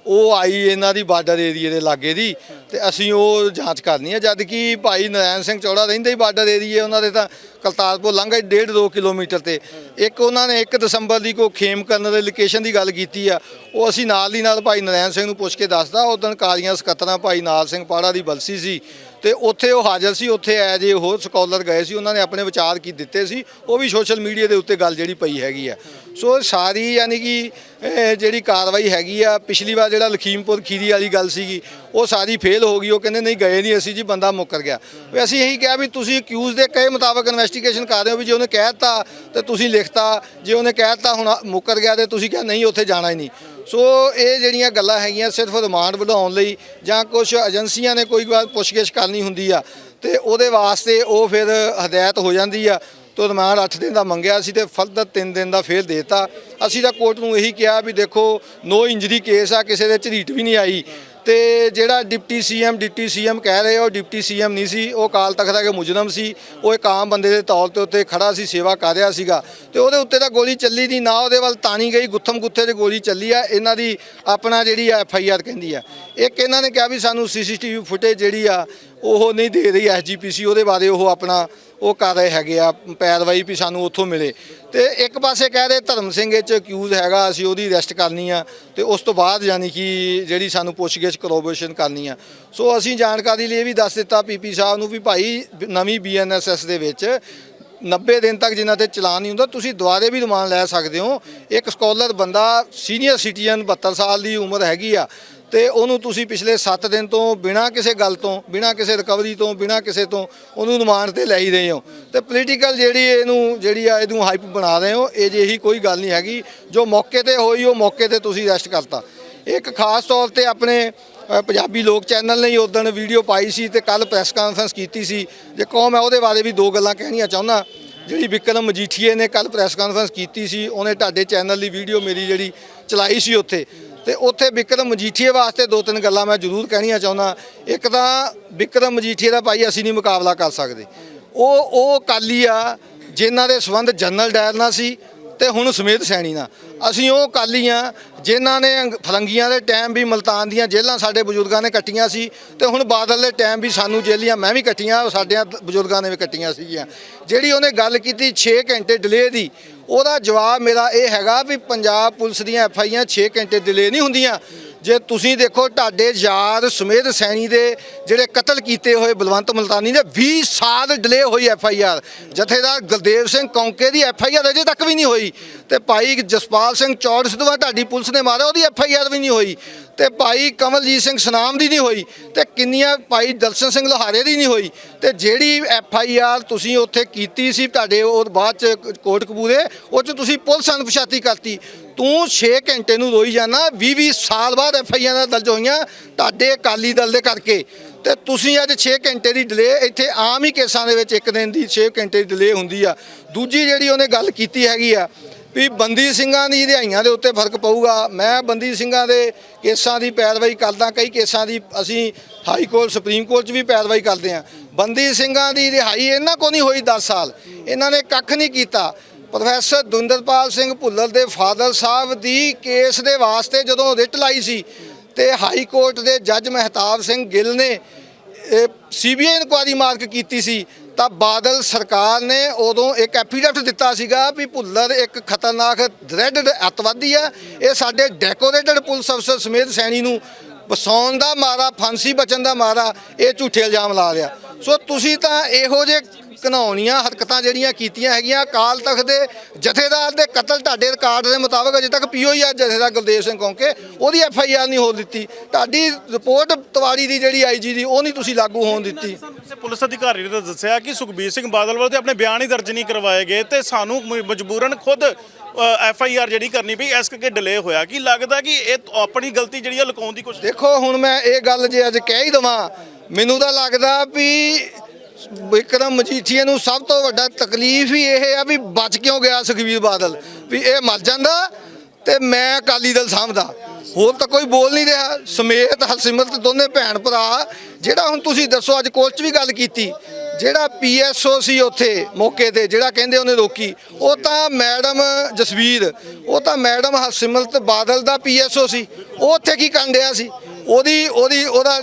ਉਹ ਆਈ ਇਹਨਾਂ ਦੀ ਬਾਰਡਰ ਏਰੀਏ ਦੇ ਲਾਗੇ ਦੀ ਤੇ ਅਸੀਂ ਉਹ ਜਾਂਚ ਕਰਨੀ ਹੈ ਜਦ ਕਿ ਭਾਈ ਨਰਾਇਣ ਸਿੰਘ ਚੌੜਾ ਰਹਿੰਦੇ ਹੀ ਬਾਰਡਰ ਏਰੀਏ ਉਹਨਾਂ ਦੇ ਤਾਂ ਕਰਤਾਰਪੁਰ ਲੰਘਾ 1.5 2 ਕਿਲੋਮੀਟਰ ਤੇ। ਇੱਕ ਉਹਨਾਂ ਨੇ 1 ਦਸੰਬਰ ਦੀ ਕੋ ਖੇਮ ਕਰਨ ਦੇ ਲੋਕੇਸ਼ਨ ਦੀ ਗੱਲ ਕੀਤੀ ਆ, ਉਹ ਅਸੀਂ ਨਾਲ ਦੀ ਨਾਲ ਭਾਈ ਨਰਾਇਣ ਸਿੰਘ ਨੂੰ ਪੁੱਛ ਕੇ ਦੱਸਦਾ ਉਦੋਂ ਕਾਲੀਆਂ ਸਕੱਤਰਾਂ ਭਾਈ ਨਾਲ ਸਿੰਘ ਪਾੜਾ ਦੀ ਬਲਸੀ ਸੀ ਤੇ ਉੱਥੇ ਉਹ ਹਾਜ਼ਰ ਸੀ, ਉੱਥੇ ਐਜ ਇਹ ਹੋਰ ਸਕਾਲਰ ਗਏ ਸੀ, ਉਹਨਾਂ ਨੇ ਆਪਣੇ ਵਿਚਾਰ ਕੀ ਦਿੱਤੇ ਸੀ, ਉਹ ਵੀ ਸੋਸ਼ਲ ਮੀਡੀਆ ਦੇ ਉੱਤੇ ਗੱਲ ਜਿਹੜੀ ਪਈ ਹੈਗੀ ਆ। ਸੋ ਸਾਰੀ ਯਾਨੀ ਕਿ ਜਿਹੜੀ ਕਾਰਵਾਈ ਹੈਗੀ ਆ, ਪਿਛਲੀ ਵਾਰ ਜਿਹੜਾ ਲਖੀਮਪੁਰ ਖੀਰੀ ਵਾਲੀ ਗੱਲ ਸੀਗੀ, ਉਹ ਸਾਰੀ ਫੇਲ ਹੋ ਗਈ, ਉਹ ਕਹਿੰਦੇ ਨਹੀਂ ਗਏ ਨਹੀਂ ਅਸੀਂ ਜੀ, ਬੰਦਾ ਮੁੱਕਰ ਗਿਆ। ਵੀ ਅਸੀਂ ਇਹੀ ਕਿਹਾ ਵੀ ਤੁਸੀਂ ਅਕਿਊਜ਼ ਦੇ ਕਹੇ ਮੁਤਾਬਕ ਇਨਵੈਸਟੀਗੇਸ਼ਨ ਕਰ ਰਹੇ ਹੋ ਵੀ ਜੇ ਉਹਨੇ ਕਹਿਤਾ ਤੇ ਤੁਸੀਂ ਲਿਖਤਾ, ਜੇ ਉਹਨੇ ਕਹਿਤਾ ਹੁਣ ਮੁੱਕਰ ਗਿਆ ਤੇ ਤੁਸੀਂ ਕਿਹਾ ਨਹੀਂ, ਉੱਥੇ ਜਾਣਾ ਹੀ ਨਹੀਂ। ਸੋ ਇਹ ਜਿਹੜੀਆਂ ਗੱਲਾਂ ਹੈਗੀਆਂ ਸਿਰਫ ਰਿਮਾਂਡ ਵਧਾਉਣ ਲਈ ਜਾਂ ਕੁਝ ਏਜੰਸੀਆਂ ਨੇ ਕੋਈ ਵਾਰ ਪੁੱਛਗਿੱਛ ਕਰਨੀ ਹੁੰਦੀ ਆ, ਤੇ ਉਹਦੇ ਵਾਸਤੇ ਉਹ ਫਿਰ ਹਦਾਇਤ ਹੋ ਜਾਂਦੀ ਆ ਤੋਂ ਰਿਮਾਂਡ 8 ਦਿਨ ਦਾ ਮੰਗਿਆ ਸੀ ਤੇ ਫਰਦਰ 3 ਦਿਨ ਦਾ ਫੇਰ ਦੇਤਾ। ਅਸੀਂ ਤਾਂ ਕੋਰਟ ਨੂੰ ਇਹੀ ਕਿਹਾ ਵੀ ਦੇਖੋ ਨੋ ਇੰਜਰੀ ਕੇਸ ਆ, ਕਿਸੇ ਦੇ ਝਰੀਟ ਵੀ ਨਹੀਂ ਆਈ। ਤੇ ਜਿਹੜਾ ਡਿਪਟੀ ਸੀਐਮ ਡਿਪਟੀ ਸੀਐਮ ਕਹਿ ਰਹੇ ਉਹ ਡਿਪਟੀ ਸੀਐਮ ਨਹੀਂ ਸੀ, ਉਹ ਕਾਲ ਤਖਤ ਦਾ ਕੇ ਮੁਜਰਮ ਸੀ, ਉਹ ਇੱਕ ਆਮ ਬੰਦੇ ਦੇ ਤੌਰ ਤੇ ਉੱਤੇ ਖੜਾ ਸੀ, ਸੇਵਾ ਕਰ ਰਿਹਾ ਸੀਗਾ। ਤੇ ਉਹਦੇ ਉੱਤੇ ਤਾਂ ਗੋਲੀ ਚੱਲੀ ਨਹੀਂ, ਨਾ ਉਹਦੇ ਵੱਲ ਤਾਣੀ ਗਈ, ਗੁੱਥਮ ਗੁੱਥੇ 'ਚ ਗੋਲੀ ਚੱਲੀ ਆ, ਇਹਨਾਂ ਦੀ ਆਪਣਾ ਜਿਹੜੀ ਐਫ ਆਈ ਆਰ ਕਹਿੰਦੀ ਆ। ਇੱਕ ਇਹਨਾਂ ਨੇ ਕਿਹਾ ਵੀ ਸਾਨੂੰ ਸੀਸੀਟੀਵੀ ਫੁਟੇਜ ਜਿਹੜੀ ਆ ਉਹ ਨਹੀਂ ਦੇ ਰਹੀ ਐਸਜੀਪੀਸੀ, ਉਹਦੇ ਬਾਰੇ ਉਹ ਆਪਣਾ ਉਹ ਕਰ ਰਹੇ ਹੈਗੇ ਆ ਪੈਰਵਾਈ ਵੀ ਸਾਨੂੰ ਉੱਥੋਂ ਮਿਲੇ। ਤੇ ਇੱਕ ਪਾਸੇ ਕਹਿ ਰਹੇ ਧਰਮ ਸਿੰਘ ਇਹ ਚ ਅਕਿਊਜ਼ ਹੈਗਾ, ਅਸੀਂ ਉਹਦੀ ਅਰੈਸਟ ਕਰਨੀ ਆ, ਤੇ ਉਸ ਤੋਂ ਬਾਅਦ ਯਾਨੀ ਕਿ ਜਿਹੜੀ ਸਾਨੂੰ ਪੁੱਛਗਿੱਛ ਕਰੋਬੋਰੇਸ਼ਨ ਕਰਨੀ ਆ। ਸੋ ਅਸੀਂ ਜਾਣਕਾਰੀ ਲਈ ਇਹ ਵੀ ਦੱਸ ਦਿੱਤਾ ਪੀਪੀ ਸਾਹਿਬ ਨੂੰ ਵੀ ਭਾਈ ਨਵੀਂ ਬੀਐਨਐਸਐਸ ਦੇ ਵਿੱਚ 90 ਦਿਨ ਤੱਕ ਜਿਨ੍ਹਾਂ ਤੇ ਚਲਾਨ ਨਹੀਂ ਹੁੰਦਾ, ਤੁਸੀਂ ਦੁਬਾਰੇ ਵੀ ਰਿਮਾਂਡ ਲੈ ਸਕਦੇ ਹੋ। ਇੱਕ ਸਕਾਲਰ ਬੰਦਾ ਸੀਨੀਅਰ ਸਿਟੀਜ਼ਨ 72 ਸਾਲ ਦੀ ਉਮਰ ਹੈਗੀ ਆ ਤੇ ਉਹਨੂੰ ਤੁਸੀਂ ਪਿਛਲੇ 7 ਦਿਨ ਤੋਂ ਬਿਨਾਂ ਕਿਸੇ ਗੱਲ ਤੋਂ, ਬਿਨਾਂ ਕਿਸੇ ਰਿਕਵਰੀ ਤੋਂ, ਬਿਨਾਂ ਕਿਸੇ ਤੋਂ ਉਹਨੂੰ ਰਿਮਾਂਡ ਤੇ ਲੈ ਹੀ ਰਹੇ ਹੋ। ਤੇ ਪੋਲੀਟੀਕਲ ਜਿਹੜੀ ਇਹਨੂੰ, ਜਿਹੜੀ ਆ ਇਹਨੂੰ ਹਾਈਪ ਬਣਾ ਰਹੇ ਹੋ, ਇਹ ਜਿਹੀ ਕੋਈ ਗੱਲ ਨਹੀਂ ਹੈਗੀ। ਜੋ ਮੌਕੇ ਤੇ ਹੋਈ, ਉਹ ਮੌਕੇ ਤੇ ਤੁਸੀਂ ਅਰੈਸਟ ਕਰਤਾ। ਇੱਕ ਖਾਸ ਤੌਰ ਤੇ ਆਪਣੇ ਪੰਜਾਬੀ ਲੋਕ ਚੈਨਲ ਨੇ ਉਦੋਂ ਵੀਡੀਓ ਪਾਈ ਸੀ ਤੇ ਕੱਲ ਪ੍ਰੈਸ ਕਾਨਫਰੰਸ ਕੀਤੀ ਸੀ। ਜੇ ਕਹੋ ਮੈਂ ਉਹਦੇ ਬਾਰੇ ਵੀ ਦੋ ਗੱਲਾਂ ਕਹਿਣੀਆਂ ਚਾਹੁੰਦਾ। ਜਿਹੜੀ ਵਿਕਰਮ ਮਜੀਠੀਏ ਨੇ ਕੱਲ ਪ੍ਰੈਸ ਕਾਨਫਰੰਸ ਕੀਤੀ ਸੀ, ਉਹਨੇ ਤੁਹਾਡੇ ਚੈਨਲ ਦੀ ਵੀਡੀਓ ਮੇਰੀ ਜਿਹੜੀ ਚਲਾਈ ਸੀ ਉੱਥੇ। ਤੇ ਉੱਥੇ ਵਿਕਰਮ ਮਜੀਠੀਏ ਵਾਸਤੇ ਦੋ ਤਿੰਨ ਗੱਲਾਂ ਮੈਂ ਜ਼ਰੂਰ ਕਹਿਣੀਆਂ ਚਾਹੁੰਦਾ। ਇੱਕ ਤਾਂ ਵਿਕਰਮ ਮਜੀਠੀਏ ਦਾ ਭਾਈ ਅਸੀਂ ਨਹੀਂ ਮੁਕਾਬਲਾ ਕਰ ਸਕਦੇ। ਉਹ ਉਹ ਕਾਲੀ ਆ, ਜਿਨ੍ਹਾਂ ਦੇ ਸੰਬੰਧ ਜਨਰਲ ਡਾਇਰ ਨਾਲ ਸੀ ਤੇ ਹੁਣ ਸਮੇਤ ਸੈਣੀ ਨਾਲ। ਅਸੀਂ ਉਹ ਕਾਲੀ ਆ, ਜਿਨ੍ਹਾਂ ਨੇ ਫਲੰਗੀਆਂ ਦੇ ਟਾਈਮ ਵੀ ਮਲਤਾਨ ਦੀਆਂ ਜੇਲ੍ਹਾਂ ਸਾਡੇ ਬਜ਼ੁਰਗਾਂ ਨੇ ਕੱਟੀਆਂ ਸੀ ਤੇ ਹੁਣ ਬਾਦਲ ਦੇ ਟਾਈਮ ਵੀ ਸਾਨੂੰ ਜੇਲ੍ਹੀਆਂ ਮੈਂ ਵੀ ਕੱਟੀਆਂ, ਸਾਡਿਆਂ ਬਜ਼ੁਰਗਾਂ ਨੇ ਵੀ ਕੱਟੀਆਂ ਸੀਗੀਆਂ। ਜਿਹੜੀ ਉਹਨੇ ਗੱਲ ਕੀਤੀ 6 ਘੰਟੇ ਡਿਲੇ ਦੀ ਉਹਦਾ ਜਵਾਬ ਮੇਰਾ ਇਹ ਹੈਗਾ ਵੀ ਪੰਜਾਬ ਪੁਲਿਸ ਦੀਆਂ ਐਫ ਆਈਆਂ 6 ਘੰਟੇ ਡਿਲੇ ਨਹੀਂ ਹੁੰਦੀਆਂ। ਜੇ ਤੁਸੀਂ ਦੇਖੋ ਤੁਹਾਡੇ ਯਾਰ ਸੁਮੇਧ ਸੈਣੀ ਦੇ ਜਿਹੜੇ ਕਤਲ ਕੀਤੇ ਹੋਏ ਬਲਵੰਤ ਮਲਤਾਨੀ ਦੇ 20 ਸਾਲ ਡਿਲੇ ਹੋਈ ਐਫ ਆਈ ਆਰ। ਜਥੇਦਾਰ ਗੁਰਦੇਵ ਸਿੰਘ ਕੌਂਕੇ ਦੀ ਐਫ ਆਈ ਆਰ ਅਜੇ ਤੱਕ ਵੀ ਨਹੀਂ ਹੋਈ। ਤੇ ਭਾਈ ਜਸਪਾਲ ਸਿੰਘ ਚੌੜ ਸਿੱਧੂਆ ਤੁਹਾਡੀ ਪੁਲਿਸ ਨੇ ਮਾਰਿਆ, ਉਹਦੀ ਐਫ ਆਈ ਆਰ ਵੀ ਨਹੀਂ ਹੋਈ। ਤੇ ਭਾਈ ਕਮਲਜੀਤ ਸਿੰਘ ਸਨਾਮ ਦੀ ਨਹੀਂ ਹੋਈ ਤੇ ਕਿੰਨੀਆਂ ਭਾਈ ਦਰਸ਼ਨ ਸਿੰਘ ਲੋਹਾਰੇ ਦੀ ਨਹੀਂ ਹੋਈ ਤੇ ਜਿਹੜੀ ਐਫ ਆਈ ਆਰ ਤੁਸੀਂ ਉੱਥੇ ਕੀਤੀ ਸੀ ਤੁਹਾਡੇ ਉਹ ਬਾਅਦ ਚ ਕੋਟ ਕਪੂਰੇ, ਉਹ ਚ ਤੁਸੀਂ ਪੁਲਿਸ ਅਨਪਛਾਤੀ ਕਰਤੀ। ਤੂੰ 6 ਘੰਟੇ ਨੂੰ ਰੋਈ ਜਾਣਾ 20 20 ਸਾਲ ਬਾਅਦ ਐਫ ਆਈ ਆਰ ਦਰਜ ਹੋਈਆਂ ਤੁਹਾਡੇ ਅਕਾਲੀ ਦਲ ਦੇ ਕਰਕੇ। ਤੇ ਤੁਸੀਂ ਅੱਜ 6 ਘੰਟੇ ਦੀ ਡਿਲੇ ਇੱਥੇ ਆਮ ਹੀ ਕੇਸਾਂ ਦੇ ਵਿੱਚ ਇੱਕ ਦਿਨ ਦੀ 6 ਘੰਟੇ ਦੀ ਡਿਲੇ ਹੁੰਦੀ ਆ। ਦੂਜੀ ਜਿਹੜੀ ਉਹਨੇ ਗੱਲ ਕੀਤੀ ਹੈਗੀ ਆ ਵੀ ਬੰਦੀ ਸਿੰਘਾਂ ਦੀ ਰਿਹਾਈਆਂ ਦੇ ਉੱਤੇ ਫ਼ਰਕ ਪਊਗਾ। ਮੈਂ ਬੰਦੀ ਸਿੰਘਾਂ ਦੇ ਕੇਸਾਂ ਦੀ ਪੈਰਵਾਈ ਕਰਦਾ, ਕਈ ਕੇਸਾਂ ਦੀ ਅਸੀਂ ਹਾਈ ਕੋਰਟ, ਸੁਪਰੀਮ ਕੋਰਟ 'ਚ ਵੀ ਪੈਰਵਾਈ ਕਰਦੇ ਹਾਂ। ਬੰਦੀ ਸਿੰਘਾਂ ਦੀ ਰਿਹਾਈ ਇਹਨਾਂ ਕੋ ਨਹੀਂ ਹੋਈ 10 ਸਾਲ। ਇਹਨਾਂ ਨੇ ਕੱਖ ਨਹੀਂ ਕੀਤਾ। ਪ੍ਰੋਫੈਸਰ ਦੁੰਦਰਪਾਲ ਸਿੰਘ ਭੁੱਲਰ ਦੇ ਫਾਦਰ ਸਾਹਿਬ ਦੀ ਕੇਸ ਦੇ ਵਾਸਤੇ ਜਦੋਂ ਰਿਟ ਲਾਈ ਸੀ ਤੇ ਹਾਈ ਕੋਰਟ ਦੇ ਜੱਜ ਮਹਿਤਾਬ ਸਿੰਘ ਗਿੱਲ ਨੇ ਸੀਬੀਆਈ ਇਨਕੁਆਰੀ ਮਾਰਕ ਕੀਤੀ ਸੀ। ਤਾਂ ਬਾਦਲ ਸਰਕਾਰ ਨੇ ਉਦੋਂ ਇੱਕ ਐਫੀਡੈਵਿਟ ਦਿੱਤਾ ਸੀਗਾ ਵੀ ਭੁੱਲਰ ਇੱਕ ਖਤਰਨਾਕ ਡਰੈਡਡ ਅੱਤਵਾਦੀ ਆ। ਇਹ ਸਾਡੇ ਡੈਕੋਰੇਟਡ ਪੁਲਿਸ ਅਫਸਰ ਸਮੇਤ ਸੈਣੀ ਨੂੰ ਬਸਾਉਣ ਦਾ ਮਾਰਾ, ਫਾਂਸੀ ਬਚਣ ਦਾ ਮਾਰਾ, ਇਹ ਝੂਠੇ ਇਲਜ਼ਾਮ ਲਾ ਰਿਹਾ। ਸੋ ਤੁਸੀਂ ਤਾਂ ਇਹੋ ਜਿਹੇ ਘਨਾਉਣੀਆਂ ਹਰਕਤਾਂ ਜਿਹੜੀਆਂ ਕੀਤੀਆਂ ਹੈਗੀਆਂ ਅਕਾਲ ਤਖਤ ਦੇ ਜਥੇਦਾਰ ਦੇ ਕਤਲ ਤੁਹਾਡੇ ਰਿਕਾਰਡ ਦੇ ਮੁਤਾਬਕ ਅਜੇ ਤੱਕ ਪੀਓਈ ਜਥੇਦਾਰ ਗੁਰਦੇਵ ਸਿੰਘ ਕੌਂਕੇ ਉਹਦੀ ਐਫ ਆਈ ਆਰ ਨਹੀਂ ਹੋ ਦਿੱਤੀ। ਤੁਹਾਡੀ ਰਿਪੋਰਟ ਤਵਾੜੀ ਦੀ ਜਿਹੜੀ ਆਈਜੀ ਦੀ ਉਹ ਨਹੀਂ ਤੁਸੀਂ ਲਾਗੂ ਹੋਣ ਦਿੱਤੀ। ਪੁਲਿਸ ਅਧਿਕਾਰੀ ਨੇ ਦੱਸਿਆ ਕਿ ਸੁਖਬੀਰ ਸਿੰਘ ਬਾਦਲ ਵੱਲੋਂ ਤੇ ਆਪਣੇ ਬਿਆਨ ਹੀ ਦਰਜ ਨਹੀਂ ਕਰਵਾਏ ਗਏ ਤੇ ਸਾਨੂੰ ਮਜਬੂਰਨ ਖੁਦ ਐਫ ਆਈ ਆਰ ਜਿਹੜੀ ਕਰਨੀ ਪਈ ਇਸ ਕਰਕੇ ਡਿਲੇ ਹੋਇਆ। ਕੀ ਲੱਗਦਾ ਕਿ ਇਹ ਆਪਣੀ ਗਲਤੀ ਜਿਹੜੀ ਆ ਲੁਕਾਉਣ ਦੀ ਕੋਸ਼ਿਸ਼ ਦੇਖੋ ਹੁਣ ਮੈਂ ਇਹ ਗੱਲ ਜੇ ਅੱਜ ਕਹਿ ਹੀ ਦਵਾਂ ਮੈਨੂੰ ਤਾਂ ਲੱਗਦਾ ਵੀ ਵਿਕਰਮ ਮਜੀਠੀਆ ਨੂੰ ਸਭ ਤੋਂ ਵੱਡਾ ਤਕਲੀਫ ਹੀ ਇਹ ਆ ਵੀ ਬਚ ਕਿਉਂ ਗਿਆ ਸੁਖਬੀਰ ਬਾਦਲ? ਵੀ ਇਹ ਮਰ ਜਾਂਦਾ ਤੇ ਮੈਂ ਅਕਾਲੀ ਦਲ ਸਾਂਭਦਾ। ਹੋਰ ਤਾਂ ਕੋਈ ਬੋਲ ਨਹੀਂ ਰਿਹਾ। ਸਮੇਤ ਹਰਸਿਮਰਤ ਦੋਨੇ ਭੈਣ ਭਰਾ, ਜਿਹੜਾ ਹੁਣ ਤੁਸੀਂ ਦੱਸੋ ਅੱਜ ਕੋਰਟ 'ਚ ਵੀ ਗੱਲ ਕੀਤੀ, ਜਿਹੜਾ ਪੀਐਸਓ ਸੀ ਉੱਥੇ ਮੌਕੇ ਤੇ, ਜਿਹੜਾ ਕਹਿੰਦੇ ਉਹਨੇ ਰੋਕੀ, ਉਹ ਤਾਂ ਮੈਡਮ ਜਸਵੀਰ, ਉਹ ਤਾਂ ਮੈਡਮ ਹਰਸਿਮਰਤ ਬਾਦਲ ਦਾ ਪੀਐਸਓ ਸੀ। ਉਹ ਉੱਥੇ ਕੀ ਕਰਨ ਰਿਹਾ ਸੀ? ਉਹਦੀ ਉਹਦੀ, ਉਹਦਾ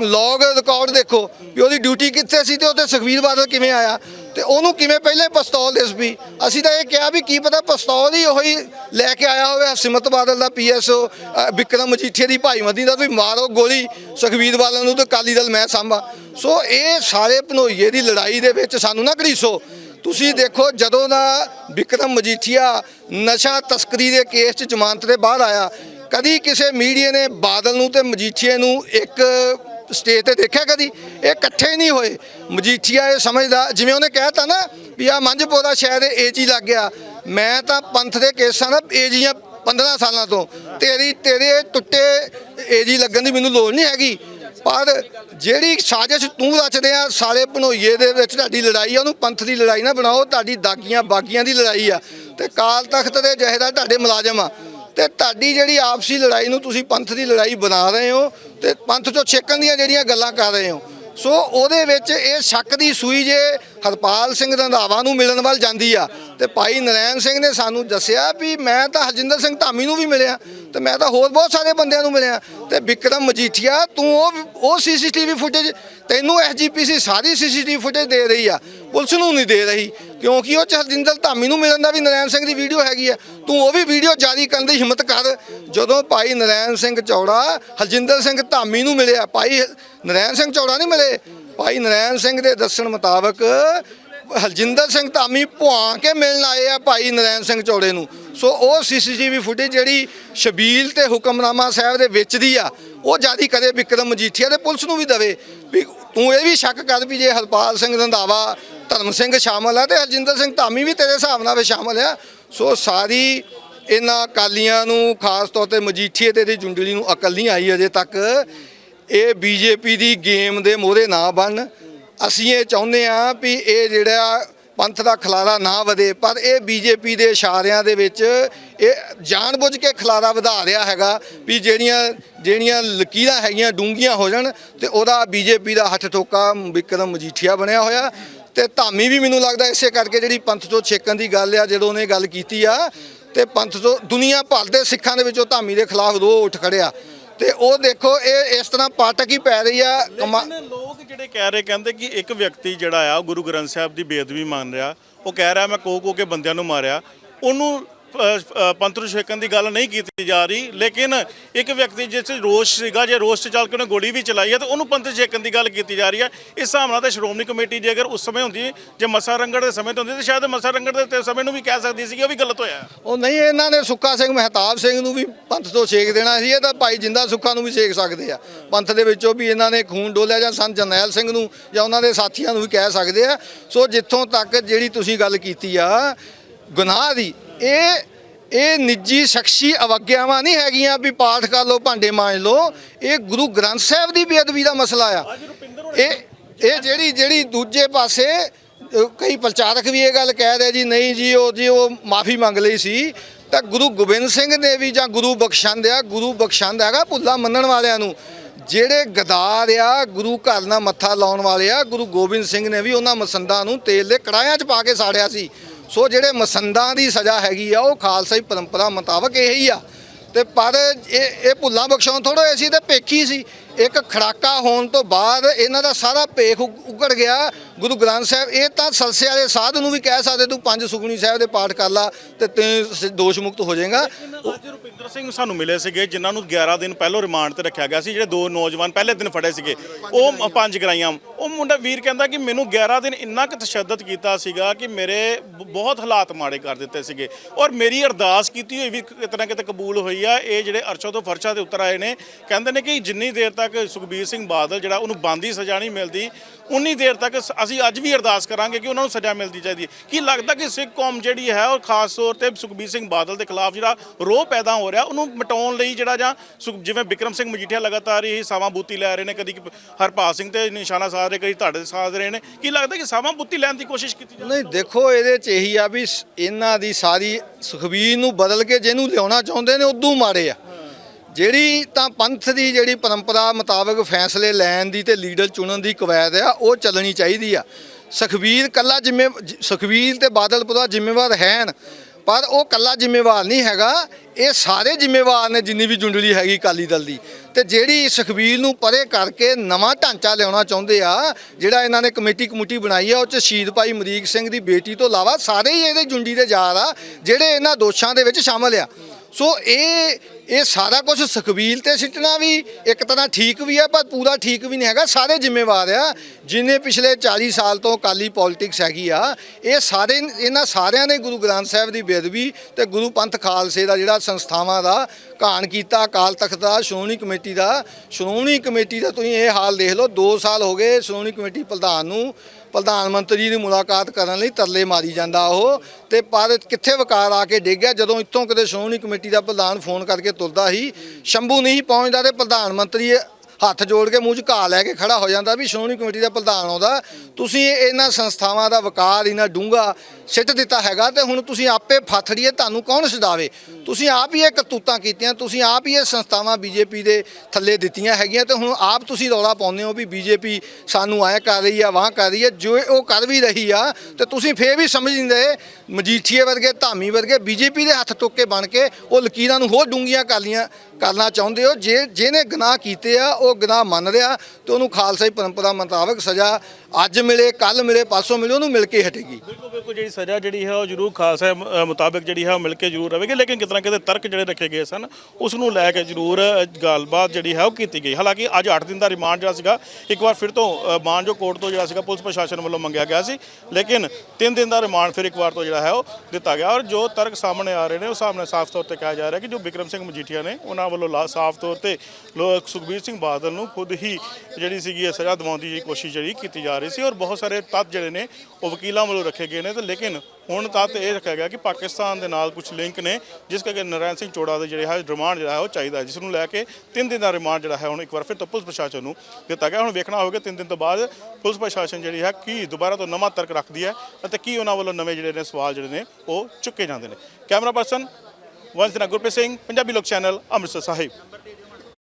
ਲੌਗ ਰਿਕਾਰਡ ਦੇਖੋ ਵੀ ਉਹਦੀ ਡਿਊਟੀ ਕਿੱਥੇ ਸੀ ਤੇ ਉੱਥੇ ਸੁਖਬੀਰ ਬਾਦਲ ਕਿਵੇਂ ਆਇਆ ਤੇ ਉਹਨੂੰ ਕਿਵੇਂ ਪਹਿਲੇ ਪਿਸਤੌਲ ਦਿਸ ਵੀ। ਅਸੀਂ ਤਾਂ ਇਹ ਕਿਹਾ ਵੀ ਕੀ ਪਤਾ ਪਿਸਤੌਲ ਹੀ ਉਹੀ ਲੈ ਕੇ ਆਇਆ ਹੋਵੇ ਸਿਮਤ ਬਾਦਲ ਦਾ ਪੀਐਸਓ ਵਿਕਰਮ ਮਜੀਠੀਆ ਦੀ ਭਾਈਮਤੀ ਦਾ ਵੀ ਮਾਰੋ ਗੋਲੀ ਸੁਖਬੀਰ ਬਾਦਲ ਨੂੰ ਤੇ ਕਾਲੀ ਦਲ ਮੈਂ ਸਾਂਭਾ। ਸੋ ਇਹ ਸਾਰੇ ਭਨੋਈਏ ਦੀ ਲੜਾਈ ਦੇ ਵਿੱਚ ਸਾਨੂੰ ਨਾ ਘੜੀਸੋ। ਤੁਸੀਂ ਦੇਖੋ ਜਦੋਂ ਦਾ ਵਿਕਰਮ ਮਜੀਠੀਆ ਨਸ਼ਾ ਤਸਕਰੀ ਦੇ ਕੇਸ 'ਚ ਜ਼ਮਾਨਤ ਦੇ ਬਾਹਰ ਆਇਆ ਕਦੀ ਕਿਸੇ ਮੀਡੀਆ ਨੇ ਬਾਦਲ ਨੂੰ ਤੇ ਮਜੀਠੀਏ ਨੂੰ ਇੱਕ ਸਟੇਜ ਤੇ ਦੇਖਿਆ ਕਦੀ? ਇਹ ਇਕੱਠੇ ਨਹੀਂ ਹੋਏ। ਮਜੀਠੀਆ ਇਹ ਸਮਝਦਾ, ਜਿਵੇਂ ਉਹਨੇ ਕਹਿਤਾ ਨਾ ਵੀ ਆ ਮੰਝਪੋਰਾ ਸ਼ਹਿਰ ਚੀਜ਼ ਲੱਗ ਗਿਆ। ਮੈਂ ਤਾਂ ਪੰਥ ਦੇ ਕੇਸਾਂ ਦਾ ਏਜੀਆਂ 15 ਸਾਲਾਂ ਤੋਂ। ਤੇਰੀ, ਤੇਰੇ ਟੁੱਟੇ ਏਜੀ ਲੱਗਣ ਦੀ ਮੈਨੂੰ ਲੋੜ ਨਹੀਂ ਹੈਗੀ। ਪਰ ਜਿਹੜੀ ਸਾਜ਼ਿਸ਼ ਤੂੰ ਰਚਦੇ ਆ, ਸਾਲੇ ਭਨੋਈਏ ਦੇ ਵਿੱਚ ਤੁਹਾਡੀ ਲੜਾਈ ਆ, ਉਹਨੂੰ ਪੰਥ ਦੀ ਲੜਾਈ ਨਾ ਬਣਾਓ, ਤੁਹਾਡੀ ਦਾਗੀਆਂ ਬਾਗੀਆਂ ਦੀ ਲੜਾਈ ਆ। ਤੇ ਕਾਲ ਤਖਤ ਦੇ ਜਹੇਦਾਰ ਤੁਹਾਡੇ ਮੁਲਾਜ਼ਮ ਆ। ਤੇ ਤੁਹਾਡੀ ਜਿਹੜੀ ਆਪਸੀ ਲੜਾਈ ਨੂੰ ਤੁਸੀਂ ਪੰਥ ਦੀ ਲੜਾਈ ਬਣਾ ਰਹੇ ਹੋ ਤੇ ਪੰਥ ਚੋਂ ਛੇਕਣ ਦੀਆਂ ਜਿਹੜੀਆਂ ਗੱਲਾਂ ਕਰ ਰਹੇ ਹੋ। ਸੋ ਉਹਦੇ ਵਿੱਚ ਇਹ ਸ਼ੱਕ ਦੀ ਸੂਈ ਜੇ ਹਰਪਾਲ ਸਿੰਘ ਰੰਧਾਵਾ ਨੂੰ ਮਿਲਣ ਵੱਲ ਜਾਂਦੀ ਆ ਤੇ ਭਾਈ ਨਰੈਣ ਸਿੰਘ ਨੇ ਸਾਨੂੰ ਦੱਸਿਆ ਵੀ ਮੈਂ ਤਾਂ ਹਰਜਿੰਦਰ ਸਿੰਘ ਧਾਮੀ ਨੂੰ ਵੀ ਮਿਲਿਆ ਤੇ ਮੈਂ ਤਾਂ ਹੋਰ ਬਹੁਤ ਸਾਰੇ ਬੰਦਿਆਂ ਨੂੰ ਮਿਲਿਆ ਤੇ ਵਿਕਰਮ ਮਜੀਠੀਆ, ਤੂੰ ਉਹ ਉਹ ਸੀਸੀਟੀਵੀ ਫੁਟੇਜ ਤੈਨੂੰ ਐਸਜੀਪੀਸੀ ਸਾਰੀ ਸੀਸੀਟੀਵੀ ਫੁਟੇਜ ਦੇ ਰਹੀ ਆ। ਪੁਲਿਸ ਨੂੰ ਨਹੀਂ ਦੇ ਰਹੀ, ਕਿਉਂਕਿ ਉਹ ਚ ਹਰਜਿੰਦਰ ਧਾਮੀ ਨੂੰ ਮਿਲਣ ਦਾ ਵੀ ਨਰੈਣ ਸਿੰਘ ਦੀ ਵੀਡੀਓ ਹੈਗੀ ਆ। ਤੂੰ ਉਹ ਵੀ ਵੀਡੀਓ ਜਾਰੀ ਕਰਨ ਦੀ ਹਿੰਮਤ ਕਰ। ਜਦੋਂ ਭਾਈ ਨਰੈਣ ਸਿੰਘ ਚੌੜਾ, ਹਰਜਿੰਦਰ ਸਿੰਘ ਧਾਮੀ ਨੂੰ ਮਿਲਿਆ, ਭਾਈ ਨਰੈਣ ਸਿੰਘ ਚੌੜਾ ਨਹੀਂ ਮਿਲੇ ਭਾਈ ਨਰੈਣ ਸਿੰਘ ਦੇ ਦੱਸਣ ਮੁਤਾਬਕ ਹਰਜਿੰਦਰ ਸਿੰਘ ਧਾਮੀ ਭੁਆ ਕੇ ਮਿਲਣ ਆਏ ਆ ਭਾਈ ਨਰੈਣ ਸਿੰਘ ਚੌੜੇ ਨੂੰ। ਸੋ ਉਹ ਸੀਸੀਟੀਵੀ ਫੁਟੇਜ ਜਿਹੜੀ ਸ਼ਬੀਲ ਤੇ ਹੁਕਮਨਾਮਾ ਸਾਹਿਬ ਦੇ ਵਿੱਚ ਦੀ ਆ, ਉਹ ਜਾਰੀ ਕਰੇ ਵਿਕਰਮ ਮਜੀਠੀਆ ਦੇ ਪੁਲਿਸ ਨੂੰ ਵੀ ਦਵੇ। ਵੀ ਤੂੰ ਇਹ ਵੀ ਸ਼ੱਕ ਕਰ ਵੀ ਜੇ ਹਰਪਾਲ ਸਿੰਘ ਰੰਧਾਵਾ, ਧਰਮ ਸਿੰਘ ਸ਼ਾਮਲ ਆ ਤੇ ਹਰਜਿੰਦਰ ਸਿੰਘ ਧਾਮੀ ਵੀ ਤੇਰੇ ਹਿਸਾਬ ਨਾਲ ਵੀ ਸ਼ਾਮਲ ਆ। ਸੋ ਸਾਰੀ ਇਹਨਾਂ ਅਕਾਲੀਆਂ ਨੂੰ, ਖਾਸ ਤੌਰ ਤੇ ਮਜੀਠੀਏ ਤੇ ਦੀ ਜੁੰਡਲੀ ਨੂੰ ਅਕਲ ਨਹੀਂ ਆਈ ਅਜੇ ਤੱਕ। ਇਹ ਬੀਜੇਪੀ ਦੀ ਗੇਮ ਦੇ ਮੋਹਰੇ ਨਾ ਬਣ। ਅਸੀਂ ਇਹ ਚਾਹੁੰਦੇ ਆ ਵੀ ਇਹ ਜਿਹੜਾ ਪੰਥ ਦਾ ਖਲਾਰਾ ਨਾ ਵਧੇ, ਪਰ ਇਹ ਬੀਜੇਪੀ ਦੇ ਇਸ਼ਾਰਿਆਂ ਦੇ ਵਿੱਚ ਇਹ ਜਾਣਬੁੱਝ ਕੇ ਖਲਾਰਾ ਵਧਾ ਰਿਹਾ ਹੈਗਾ ਵੀ ਜਿਹੜੀਆਂ ਜਿਹੜੀਆਂ ਲਕੀਰਾਂ ਹੈਗੀਆਂ ਡੂੰਗੀਆਂ ਹੋ ਜਾਣ ਤੇ ਉਹਦਾ ਬੀਜੇਪੀ ਦਾ ਹੱਥ ਠੋਕਾ ਵਿਕਰਮ ਮਜੀਠੀਆ ਬਣਿਆ ਹੋਇਆ। ਤੇ ਧਾਮੀ ਵੀ ਮੈਨੂੰ ਲੱਗਦਾ ਇਸੇ ਕਰਕੇ ਜਿਹੜੀ ਪੰਥ ਤੋਂ ਛੇਕਣ ਦੀ ਗੱਲ ਆ, ਜਦੋਂ ਉਹਨੇ ਗੱਲ ਕੀਤੀ ਆ, ਤੇ ਪੰਥ ਤੋਂ ਦੁਨੀਆ ਭਰ ਦੇ ਸਿੱਖਾਂ ਦੇ ਵਿੱਚੋਂ ਧਾਮੀ ਦੇ ਖਿਲਾਫ ਰੋ ਉੱਠ ਖੜਿਆ। ਤੇ ਉਹ ਦੇਖੋ, ਇਹ ਇਸ ਤਰ੍ਹਾਂ ਪਾਟਕ ਹੀ ਪੈ ਰਹੀ ਆ। ਕਮਾ- ਲੇਕਿਨ ਲੋਕ ਜਿਹੜੇ ਕਹਿ ਰਹੇ, ਕਹਿੰਦੇ ਕਿ ਇੱਕ ਵਿਅਕਤੀ ਜਿਹੜਾ ਆ, ਉਹ ਗੁਰੂ ਗ੍ਰੰਥ ਸਾਹਿਬ ਦੀ ਬੇਅਦਬੀ ਮੰਨ ਰਿਹਾ। ਉਹ ਕਹਿ ਰਿਹਾ, ਮੈਂ ਕੋ ਕੋ ਕੇ ਬੰਦਿਆਂ ਨੂੰ ਮਾਰਿਆ। ਉਹਨੂੰ ਪੰਥ ਨੂੰ ਛੇਕਣ ਦੀ ਗੱਲ ਨਹੀਂ ਕੀਤੀ ਜਾ ਰਹੀ, ਲੇਕਿਨ ਇੱਕ ਵਿਅਕਤੀ ਜਿਸ 'ਚ ਰੋਸ਼ ਸੀਗਾ, ਜੇ ਰੋਸ਼ 'ਚ ਚੱਲ ਕੇ ਉਹਨੇ ਗੋਲੀ ਵੀ ਚਲਾਈ ਹੈ, ਤੇ ਉਹਨੂੰ ਪੰਥ ਛੇਕਣ ਦੀ ਗੱਲ ਕੀਤੀ ਜਾ ਰਹੀ ਹੈ। ਇਸ ਹਿਸਾਬ ਨਾਲ ਤਾਂ ਸ਼੍ਰੋਮਣੀ ਕਮੇਟੀ ਜੇ ਅਗਰ ਉਸ ਸਮੇਂ ਹੁੰਦੀ, ਜੇ ਮਸਾ ਰੰਗੜ ਦੇ ਸਮੇਂ ਤੇ ਹੁੰਦੀ, ਤਾਂ ਸ਼ਾਇਦ ਮਸਾ ਰੰਗੜ ਦੇ ਸਮੇਂ ਨੂੰ ਵੀ ਕਹਿ ਸਕਦੀ ਸੀ ਉਹ ਵੀ ਗਲਤ ਹੋਇਆ। ਉਹ ਨਹੀਂ, ਇਹਨਾਂ ਨੇ ਸੁੱਕਾ ਸਿੰਘ ਮਹਿਤਾਬ ਸਿੰਘ ਨੂੰ ਵੀ ਪੰਥ ਤੋਂ ਛੇਕ ਦੇਣਾ ਸੀ, ਇਹ ਤਾਂ ਭਾਈ ਜਿੰਦਾ ਸੁੱਖਾ ਨੂੰ ਵੀ ਛੇਕ ਸਕਦੇ ਆ। ਪੰਥ ਦੇ ਵਿੱਚੋਂ ਵੀ ਇਹਨਾਂ ਨੇ ਖੂਨ ਡੋਲਿਆ, ਜਾਂ ਸੰਤ ਜਰਨੈਲ ਸਿੰਘ ਨੂੰ, ਜਾਂ ਉਹਨਾਂ ਦੇ ਸਾਥੀਆਂ ਨੂੰ ਵੀ ਕਹਿ ਸਕਦੇ ਆ। ਸੋ ਜਿੱਥੋਂ ਤੱਕ ਜਿਹੜੀ ਤੁਸੀਂ ਗੱਲ ਕੀਤੀ ਆ, ਗੁਨਾਹ ਦੀ ਇਹ ਇਹ ਨਿੱਜੀ ਸ਼ਖਸੀ ਅਵਗਿਆਵਾਂ ਨਹੀਂ ਹੈਗੀਆਂ ਵੀ ਪਾਠ ਕਰ ਲਓ, ਭਾਂਡੇ ਮਾਂਜ ਲਓ। ਇਹ ਗੁਰੂ ਗ੍ਰੰਥ ਸਾਹਿਬ ਦੀ ਬੇਅਦਬੀ ਦਾ ਮਸਲਾ ਆ। ਇਹ ਇਹ ਜਿਹੜੀ ਜਿਹੜੀ ਦੂਜੇ ਪਾਸੇ ਕਈ ਪ੍ਰਚਾਰਕ ਵੀ ਇਹ ਗੱਲ ਕਹਿ ਰਹੇ ਜੀ, ਨਹੀਂ ਜੀ, ਉਹ ਜੀ, ਉਹ ਮਾਫੀ ਮੰਗ ਲਈ ਸੀ। ਤਾਂ ਗੁਰੂ ਗੋਬਿੰਦ ਸਿੰਘ ਨੇ ਵੀ ਜਾਂ ਗੁਰੂ ਬਖਸ਼ੰਦ ਆ, ਗੁਰੂ ਬਖਸ਼ੰਦ ਹੈਗਾ ਭੁੱਲਾ ਮੰਨਣ ਵਾਲਿਆਂ ਨੂੰ। ਜਿਹੜੇ ਗਦਾਰ ਆ, ਗੁਰੂ ਘਰ ਨਾਲ ਮੱਥਾ ਲਾਉਣ ਵਾਲੇ ਆ, ਗੁਰੂ ਗੋਬਿੰਦ ਸਿੰਘ ਨੇ ਵੀ ਉਹਨਾਂ ਮਸੰਦਾਂ ਨੂੰ ਤੇਲ ਦੇ ਕੜਾਹਿਆਂ 'ਚ ਪਾ ਕੇ ਸਾੜਿਆ ਸੀ। ਸੋ ਜਿਹੜੇ ਮਸੰਦਾਂ ਦੀ ਸਜ਼ਾ ਹੈਗੀ ਆ, ਉਹ ਖਾਲਸਾਈ ਪਰੰਪਰਾ ਮੁਤਾਬਕ ਇਹੀ ਆ। ਤੇ ਪਰ ਇਹ ਇਹ ਭੁੱਲਾਂ ਬਖਸ਼ਾਉਣ ਥੋੜ੍ਹਾ ਹੋਏ ਸੀ ਤੇ ਪੇਖੀ ਸੀ। ਇੱਕ ਖੜਾਕਾ ਹੋਣ ਤੋਂ ਬਾਅਦ ਇਹਨਾਂ ਦਾ ਸਾਰਾ ਭੇਖ ਉਗ- ਉਗੜ ਗਿਆ। ਗੁਰੂ ਗ੍ਰੰਥ ਸਾਹਿਬ, ਇਹ ਤਾਂ ਸਲਸੇ ਵਾਲੇ ਸਾਧ ਨੂੰ ਵੀ ਕਹਿ ਸਕਦੇ, ਤੂੰ ਪੰਜ ਸੁਖਣੀ ਸਾਹਿਬ ਦੇ ਪਾਠ ਕਰ ਲਾ ਤੇ ਤੈਨੂੰ ਦੋਸ਼ ਮੁਕਤ ਹੋ ਜਾਏਗਾ। ਅੱਜ ਰੁਪਿੰਦਰ ਸਿੰਘ ਸਾਨੂੰ ਮਿਲੇ ਸੀਗੇ, ਜਿਨ੍ਹਾਂ ਨੂੰ 11 ਦਿਨ ਪਹਿਲਾਂ ਰਿਮਾਂਡ ਤੇ ਰੱਖਿਆ ਗਿਆ ਸੀ, ਜਿਹੜੇ ਦੋ ਨੌਜਵਾਨ ਪਹਿਲੇ ਦਿਨ ਫੜੇ ਸੀਗੇ। ਉਹ ਪੰਜ ਗਰਾਈਆਂ। ਉਹ ਮੁੰਡਾ ਵੀਰ ਕਹਿੰਦਾ ਕਿ ਮੈਨੂੰ 11 ਦਿਨ ਇੰਨਾ ਕੁ ਤਸ਼ੱਦਦ ਕੀਤਾ ਸੀਗਾ ਕਿ ਮੇਰੇ ਬਹੁਤ ਹਾਲਾਤ ਮਾੜੇ ਕਰ ਦਿੱਤੇ ਸੀਗੇ। ਔਰ ਮੇਰੀ ਅਰਦਾਸ ਕੀਤੀ ਹੋਈ ਵੀ ਕਿਤੇ ਨਾ ਕਿਤੇ ਕਬੂਲ ਹੋਈ ਆ। ਇਹ ਜਿਹੜੇ ਅਰਸ਼ੋਂ ਤੋਂ ਫਰਸ਼ਾਂ ਦੇ ਉੱਤਰ ਆਏ ਨੇ, ਕਹਿੰਦੇ ਨੇ ਕਿ ਜਿੰਨੀ ਦੇਰ ਤੱਕ ਸੁਖਬੀਰ ਸਿੰਘ ਬਾਦਲ ਜਿਹੜਾ ਉਹਨੂੰ ਬੰਦੀ ਸਜ਼ਾ ਨਹੀਂ ਮਿਲਦੀ, ਉਨੀ ਦੇਰ ਤੱਕ ਅਸੀਂ ਅੱਜ ਵੀ ਅਰਦਾਸ ਕਰਾਂਗੇ ਕਿ ਉਹਨਾਂ ਨੂੰ ਸਜ਼ਾ ਮਿਲਦੀ ਚਾਹੀਦੀ ਹੈ। ਕੀ ਲੱਗਦਾ ਕਿ ਸਿੱਖ ਕੌਮ ਜਿਹੜੀ ਹੈ ਉਹ ਖਾਸ ਤੌਰ ਤੇ ਸੁਖਬੀਰ ਸਿੰਘ ਬਾਦਲ ਦੇ ਖਿਲਾਫ ਜਿਹੜਾ ਰੋਹ ਪੈਦਾ ਹੋ ਰਿਹਾ, ਉਹਨੂੰ ਮਿਟਾਉਣ ਲਈ ਜਿਹੜਾ ਜਾਂ ਸੁਖ- ਜਿਵੇਂ ਵਿਕਰਮ ਸਿੰਘ ਮਜੀਠੀਆ ਲਗਾਤਾਰ ਹੀ ਸਾਵਾਂ ਬੂਤੀ ਲੈ ਰਹੇ ਨੇ, ਕਦੀ ਹਰਪਾਲ ਸਿੰਘ ਤੇ ਨਿਸ਼ਾਨਾ ਸਾਧ ਰਹੇ, ਕਦੀ ਤੁਹਾਡੇ ਸਾਧ ਰਹੇ ਨੇ। ਕੀ ਲੱਗਦਾ ਕਿ ਸਾਵਾਂ ਬੂਤੀ ਲੈਣ ਦੀ ਕੋਸ਼ਿਸ਼ ਕੀਤੀ ਜਾ ਨਹੀਂ, ਦੇਖੋ, ਇਹਦੇ ਚ ਇਹੀ ਆ ਵੀ ਇਹਨਾਂ ਦੀ ਸਾਰੀ ਸੁਖਬੀਰ ਨੂੰ ਬਦਲ ਕੇ ਜਿਹਨੂੰ ਲਿਆਉਣਾ ਚਾਹੁੰਦੇ ਨੇ, ਉਦੋਂ ਮਾੜੇ ਆ। ਜਿਹੜੀ ਤਾਂ ਪੰਥ ਦੀ ਜਿਹੜੀ ਪਰੰਪਰਾ ਮੁਤਾਬਕ ਫੈਸਲੇ ਲੈਣ ਦੀ ਤੇ ਲੀਡਰ ਚੁਣਨ ਦੀ ਕਵਾਇਦ ਆ, ਉਹ ਚੱਲਣੀ ਚਾਹੀਦੀ ਆ। ਸੁਖਬੀਰ ਕੱਲਾ ਜਿੰਮੇ ਜ- ਸੁਖਬੀਰ ਤੇ ਬਾਦਲ ਪੁਰਾ ਜ਼ਿੰਮੇਵਾਰ ਹਨ, ਪਰ ਉਹ ਕੱਲਾ ਜ਼ਿੰਮੇਵਾਰ ਨਹੀਂ ਹੈਗਾ। ਇਹ ਸਾਰੇ ਜ਼ਿੰਮੇਵਾਰ ਨੇ ਜਿੰਨੀ ਵੀ ਜੁੰਡਲੀ ਹੈਗੀ ਅਕਾਲੀ ਦਲ ਦੀ। ਤੇ ਜਿਹੜੀ ਸੁਖਬੀਰ ਨੂੰ ਪਰੇ ਕਰਕੇ ਨਵਾਂ ਢਾਂਚਾ ਲਿਆਉਣਾ ਚਾਹੁੰਦੇ ਆ, ਜਿਹੜਾ ਇਹਨਾਂ ਨੇ ਕਮੇਟੀ ਕਮੇਟੀ ਬਣਾਈ ਆ, ਉਹ ਚ ਸ਼ਹੀਦ ਭਾਈ ਮਰੀਕ ਸਿੰਘ ਦੀ ਬੇਟੀ ਤੋਂ ਇਲਾਵਾ ਸਾਰੇ ਹੀ ਇਹਦੇ ਜੁੰਡੀ ਦੇ ਯਾਰ ਆ, ਜਿਹੜੇ ਇਹਨਾਂ ਦੋਸ਼ਾਂ ਦੇ ਵਿੱਚ ਸ਼ਾਮਲ ਆ। ਸੋ ਇਹ ਇਹ ਸਾਰਾ ਕੁਝ ਸੁਖਬੀਰ ਤੇ ਸਿੱਟਣਾ ਵੀ ਇੱਕ ਤਰ੍ਹਾਂ ਠੀਕ ਵੀ ਹੈ ਪਰ ਪੂਰਾ ਠੀਕ ਵੀ ਨਹੀਂ ਹੈਗਾ। ਸਾਰੇ ਜ਼ਿੰਮੇਵਾਰ ਆ, ਜਿਨੇ ਪਿਛਲੇ 40 ਸਾਲ ਤੋਂ ਅਕਾਲੀ ਪੋਲਿਟਿਕਸ ਹੈਗੀ ਆ, ਇਹ ਸਾਰੇ ਇਹਨਾਂ ਸਾਰਿਆਂ ਨੇ ਗੁਰੂ ਗ੍ਰੰਥ ਸਾਹਿਬ ਦੀ ਬੇਅਦਬੀ ਤੇ ਗੁਰੂ ਪੰਥ ਖਾਲਸੇ ਦਾ ਜਿਹੜਾ ਸੰਸਥਾਵਾਂ ਦਾ ਘਾਣ ਕੀਤਾ, ਅਕਾਲ ਤਖਤ ਦਾ, ਸ਼੍ਰੋਮਣੀ ਕਮੇਟੀ ਦਾ। ਸ਼੍ਰੋਮਣੀ ਕਮੇਟੀ ਦਾ ਤੁਸੀਂ ਇਹ ਹਾਲ ਦੇਖ ਲਓ 2 ਸਾਲ ਹੋ ਗਏ ਸ਼੍ਰੋਮਣੀ ਕਮੇਟੀ ਪ੍ਰਧਾਨ ਨੂੰ, ਪ੍ਰਧਾਨ ਮੰਤਰੀ ਦੀ ਮੁਲਾਕਾਤ ਕਰਨ ਲਈ ਤਰਲੇ ਮਾਰੀ ਜਾਂਦਾ ਉਹ, ਤੇ ਪਰ ਕਿੱਥੇ ਵਕਾਰ ਆ ਕੇ ਡਿੱਗ ਗਿਆ, ਜਦੋਂ ਇੱਥੋਂ ਕਿਤੇ ਸ਼੍ਰੋਮਣੀ ਕਮੇਟੀ ਦਾ ਪ੍ਰਧਾਨ ਫੋਨ ਕਰਕੇ ਤੁਰਦਾ ਸੀ, ਸ਼ੰਭੂ ਨਹੀਂ ਪਹੁੰਚਦਾ ਤੇ ਪ੍ਰਧਾਨ ਮੰਤਰੀ ਹੱਥ ਜੋੜ ਕੇ ਮੂੰਹ 'ਚ ਘਾ ਲੈ ਕੇ ਖੜਾ ਹੋ ਜਾਂਦਾ ਵੀ ਸ਼੍ਰੋਮਣੀ ਕਮੇਟੀ ਦਾ ਪ੍ਰਧਾਨ ਆਉਂਦਾ। ਤੁਸੀਂ ਇਹਨਾਂ ਸੰਸਥਾਵਾਂ ਦਾ ਵਕਾਰ, ਇਹਨਾਂ ਡੂੰਘਾ ਸਿੱਟ ਦਿੱਤਾ ਹੈਗਾ ਤੇ ਹੁਣ ਤੁਸੀਂ ਆਪੇ ਫਾਥੜੀਏ ਤੁਹਾਨੂੰ ਕੌਣ ਸਦਾਵੇ ਤੁਸੀਂ ਆਪ ਹੀ ਇਹ ਕਰਤੂਤਾਂ ਕੀਤੀਆਂ, ਤੁਸੀਂ ਆਪ ਹੀ ਇਹ ਸੰਸਥਾਵਾਂ ਬੀਜੇਪੀ ਦੇ ਥੱਲੇ ਦਿੱਤੀਆਂ ਹੈਗੀਆਂ ਤੇ ਹੁਣ ਆਪ ਤੁਸੀਂ ਰੌਲਾ ਪਾਉਂਦੇ ਹੋ ਵੀ ਬੀਜੇਪੀ ਸਾਨੂੰ ਐ ਕਰ ਰਹੀ ਆ, ਵਾਹ ਕਰ ਰਹੀ ਹੈ ਜੋ ਉਹ ਕਰ ਵੀ ਰਹੀ ਆ ਤੇ ਤੁਸੀਂ ਫੇਰ ਵੀ ਸਮਝ ਨਹੀਂ ਰਹੇ ਮਜੀਠੀਏ ਵਰਗੇ, ਧਾਮੀ ਵਰਗੇ ਬੀਜੇਪੀ ਦੇ ਹੱਥ ਟੋਕੇ ਬਣ ਕੇ ਉਹ ਲਕੀਰਾਂ ਨੂੰ ਹੋਰ ਡੂੰਘੀਆਂ ਕਰ ਲੀਆਂ ਕਰਨਾ ਚਾਹੁੰਦੇ ਹੋ। ਜੇ, ਜਿਹਨੇ ਗੁਨਾਹ ਕੀਤੇ ਆ, ਉਹ ਗੁਨਾਹ ਮੰਨ ਰਿਹਾ ਤੇ ਉਹਨੂੰ ਖਾਲਸਾਈ ਪਰੰਪਰਾ ਮੁਤਾਬਕ ਸਜ਼ਾ ਅੱਜ ਮਿਲੇ ਕੱਲ ਮਿਲੇ, ਪਰਸੋਂ ਮਿਲੇ, ਉਹਨੂੰ ਮਿਲ ਕੇ ਹਟੇਗੀ। ਬਿਲਕੁਲ ਬਿਲਕੁਲ, ਜਿਹੜੀ ਸਜ਼ਾ ਜਿਹੜੀ ਹੈ ਉਹ ਜ਼ਰੂਰ ਖਾਲਸਾ ਅ, ਮੁਤਾਬਕ ਜਿਹੜੀ ਹੈ ਉਹ ਮਿਲ ਕੇ ਜ਼ਰੂਰ ਰਹੇਗੀ ਲੇਕਿਨ ਕਿਤਨਾ ਕਿਤੇ ਤਰਕ ਜਿਹੜੇ ਰੱਖੇ ਗਏ ਸਨ ਉਸ ਨੂੰ ਲੈ ਕੇ ਜ਼ਰੂਰ ਅ, ਗੱਲਬਾਤ ਜਿਹੜੀ ਹੈ ਉਹ ਕੀਤੀ ਗਈ। ਹਾਲਾਂਕਿ ਅੱਜ 8 ਦਿਨ ਦਾ ਰਿਮਾਂਡ ਜਿਹੜਾ ਸੀਗਾ ਇੱਕ ਵਾਰ ਫਿਰ ਤੋਂ ਅ, ਮਾਨਜੋ ਕੋਰਟ ਤੋਂ ਜਿਹੜਾ ਸੀਗਾ ਪੁਲਿਸ ਪ੍ਰਸ਼ਾਸਨ ਵੱਲੋਂ ਮੰਗਿਆ ਗਿਆ ਸੀ ਲੇਕਿਨ 3 ਦਿਨ ਦਾ ਰਿਮਾਂਡ ਫਿਰ ਇੱਕ ਵਾਰ ਤੋਂ ਜਿਹੜਾ ਹੈ ਉਹ ਦਿੱਤਾ ਗਿਆ। ਔਰ ਜੋ ਤਰਕ ਸਾਹਮਣੇ ਆ ਰਹੇ ਨੇ ਉਹ ਸਾਹਮਣੇ ਸਾਫ਼ ਤੌਰ ਤੇ ਕਿਹਾ ਜਾ ਰਿਹਾ ਕਿ ਜੋ ਬਿਕਰਮ ਸਿੰਘ ਮਜੀਠੀਆ ਨੇ ਉਹਨਾਂ ਵੱਲੋਂ ਲਾ- ਸਾਫ਼ ਤੌਰ ਤੇ ਲੋਕ ਸੁਖਬੀਰ ਸਿੰਘ ਬਾਦਲ ਨੂੰ ਖੁਦ ਹੀ ਜਿਹੜੀ ਸੀਗੀ ਇਹ ਸਜ਼ਾ ਦਿਵਾਉਣ ਦੀ ਕੋਸ਼ਿਸ਼ ਜਿਹੜੀ ਕੀਤੀ ਜਾ ਰਹੀ ਸੀ ਔਰ ਬਹੁਤ ਸਾਰੇ ਤੱਤ ਜਿਹੜੇ ਨੇ ਉਹ ਵਕੀਲਾਂ ਵੱਲੋਂ ਰੱਖੇ ਗਏ ਨੇ ਤੇ ਲੇਕਿਨ ਹੁਣ ਤੱਤ ਇਹ ਰੱਖਿਆ ਗਿਆ ਕਿ ਪਾਕਿਸਤਾਨ ਦੇ ਨਾਲ ਕੁਝ ਲਿੰਕ ਨੇ ਜਿਸ ਕਰਕੇ ਨਰਾਇਣ ਸਿੰਘ ਚੋੜਾ ਦੇ ਜਿਹੜੇ ਹੈ ਰਿਮਾਂਡ ਜਿਹੜਾ ਹੈ ਉਹ ਚਾਹੀਦਾ ਹੈ, ਜਿਸ ਨੂੰ ਲੈ ਕੇ 3 ਦਿਨ ਦਾ ਰਿਮਾਂਡ ਜਿਹੜਾ ਹੈ ਹੁਣ ਇੱਕ ਵਾਰ ਫਿਰ ਤੋਂ ਪੁਲਿਸ ਪ੍ਰਸ਼ਾਸਨ ਨੂੰ ਦਿੱਤਾ ਗਿਆ। ਹੁਣ ਵੇਖਣਾ ਹੋਵੇਗਾ 3 ਦਿਨ ਤੋਂ ਬਾਅਦ ਪੁਲਿਸ ਪ੍ਰਸ਼ਾਸਨ ਜਿਹੜੀ ਹੈ ਕੀ ਦੁਬਾਰਾ ਤੋਂ ਨਵਾਂ ਤਰਕ ਰੱਖਦੀ ਹੈ ਅਤੇ ਕੀ ਉਹਨਾਂ ਵੱਲੋਂ ਨਵੇਂ ਜਿਹੜੇ ਨੇ ਸਵਾਲ ਜਿਹੜੇ ਨੇ ਉਹ ਚੁੱਕੇ ਜਾਂਦੇ ਨੇ। ਕੈਮਰਾ ਪਰਸਨ ਵੰਸ਼ ਦਿਨਾ ਗੁਰਪ੍ਰੀਤ ਸਿੰਘ ਪੰਜਾਬੀ ਲੋਕ ਚੈਨਲ ਅੰਮ੍ਰਿਤਸਰ ਸਾਹਿਬ।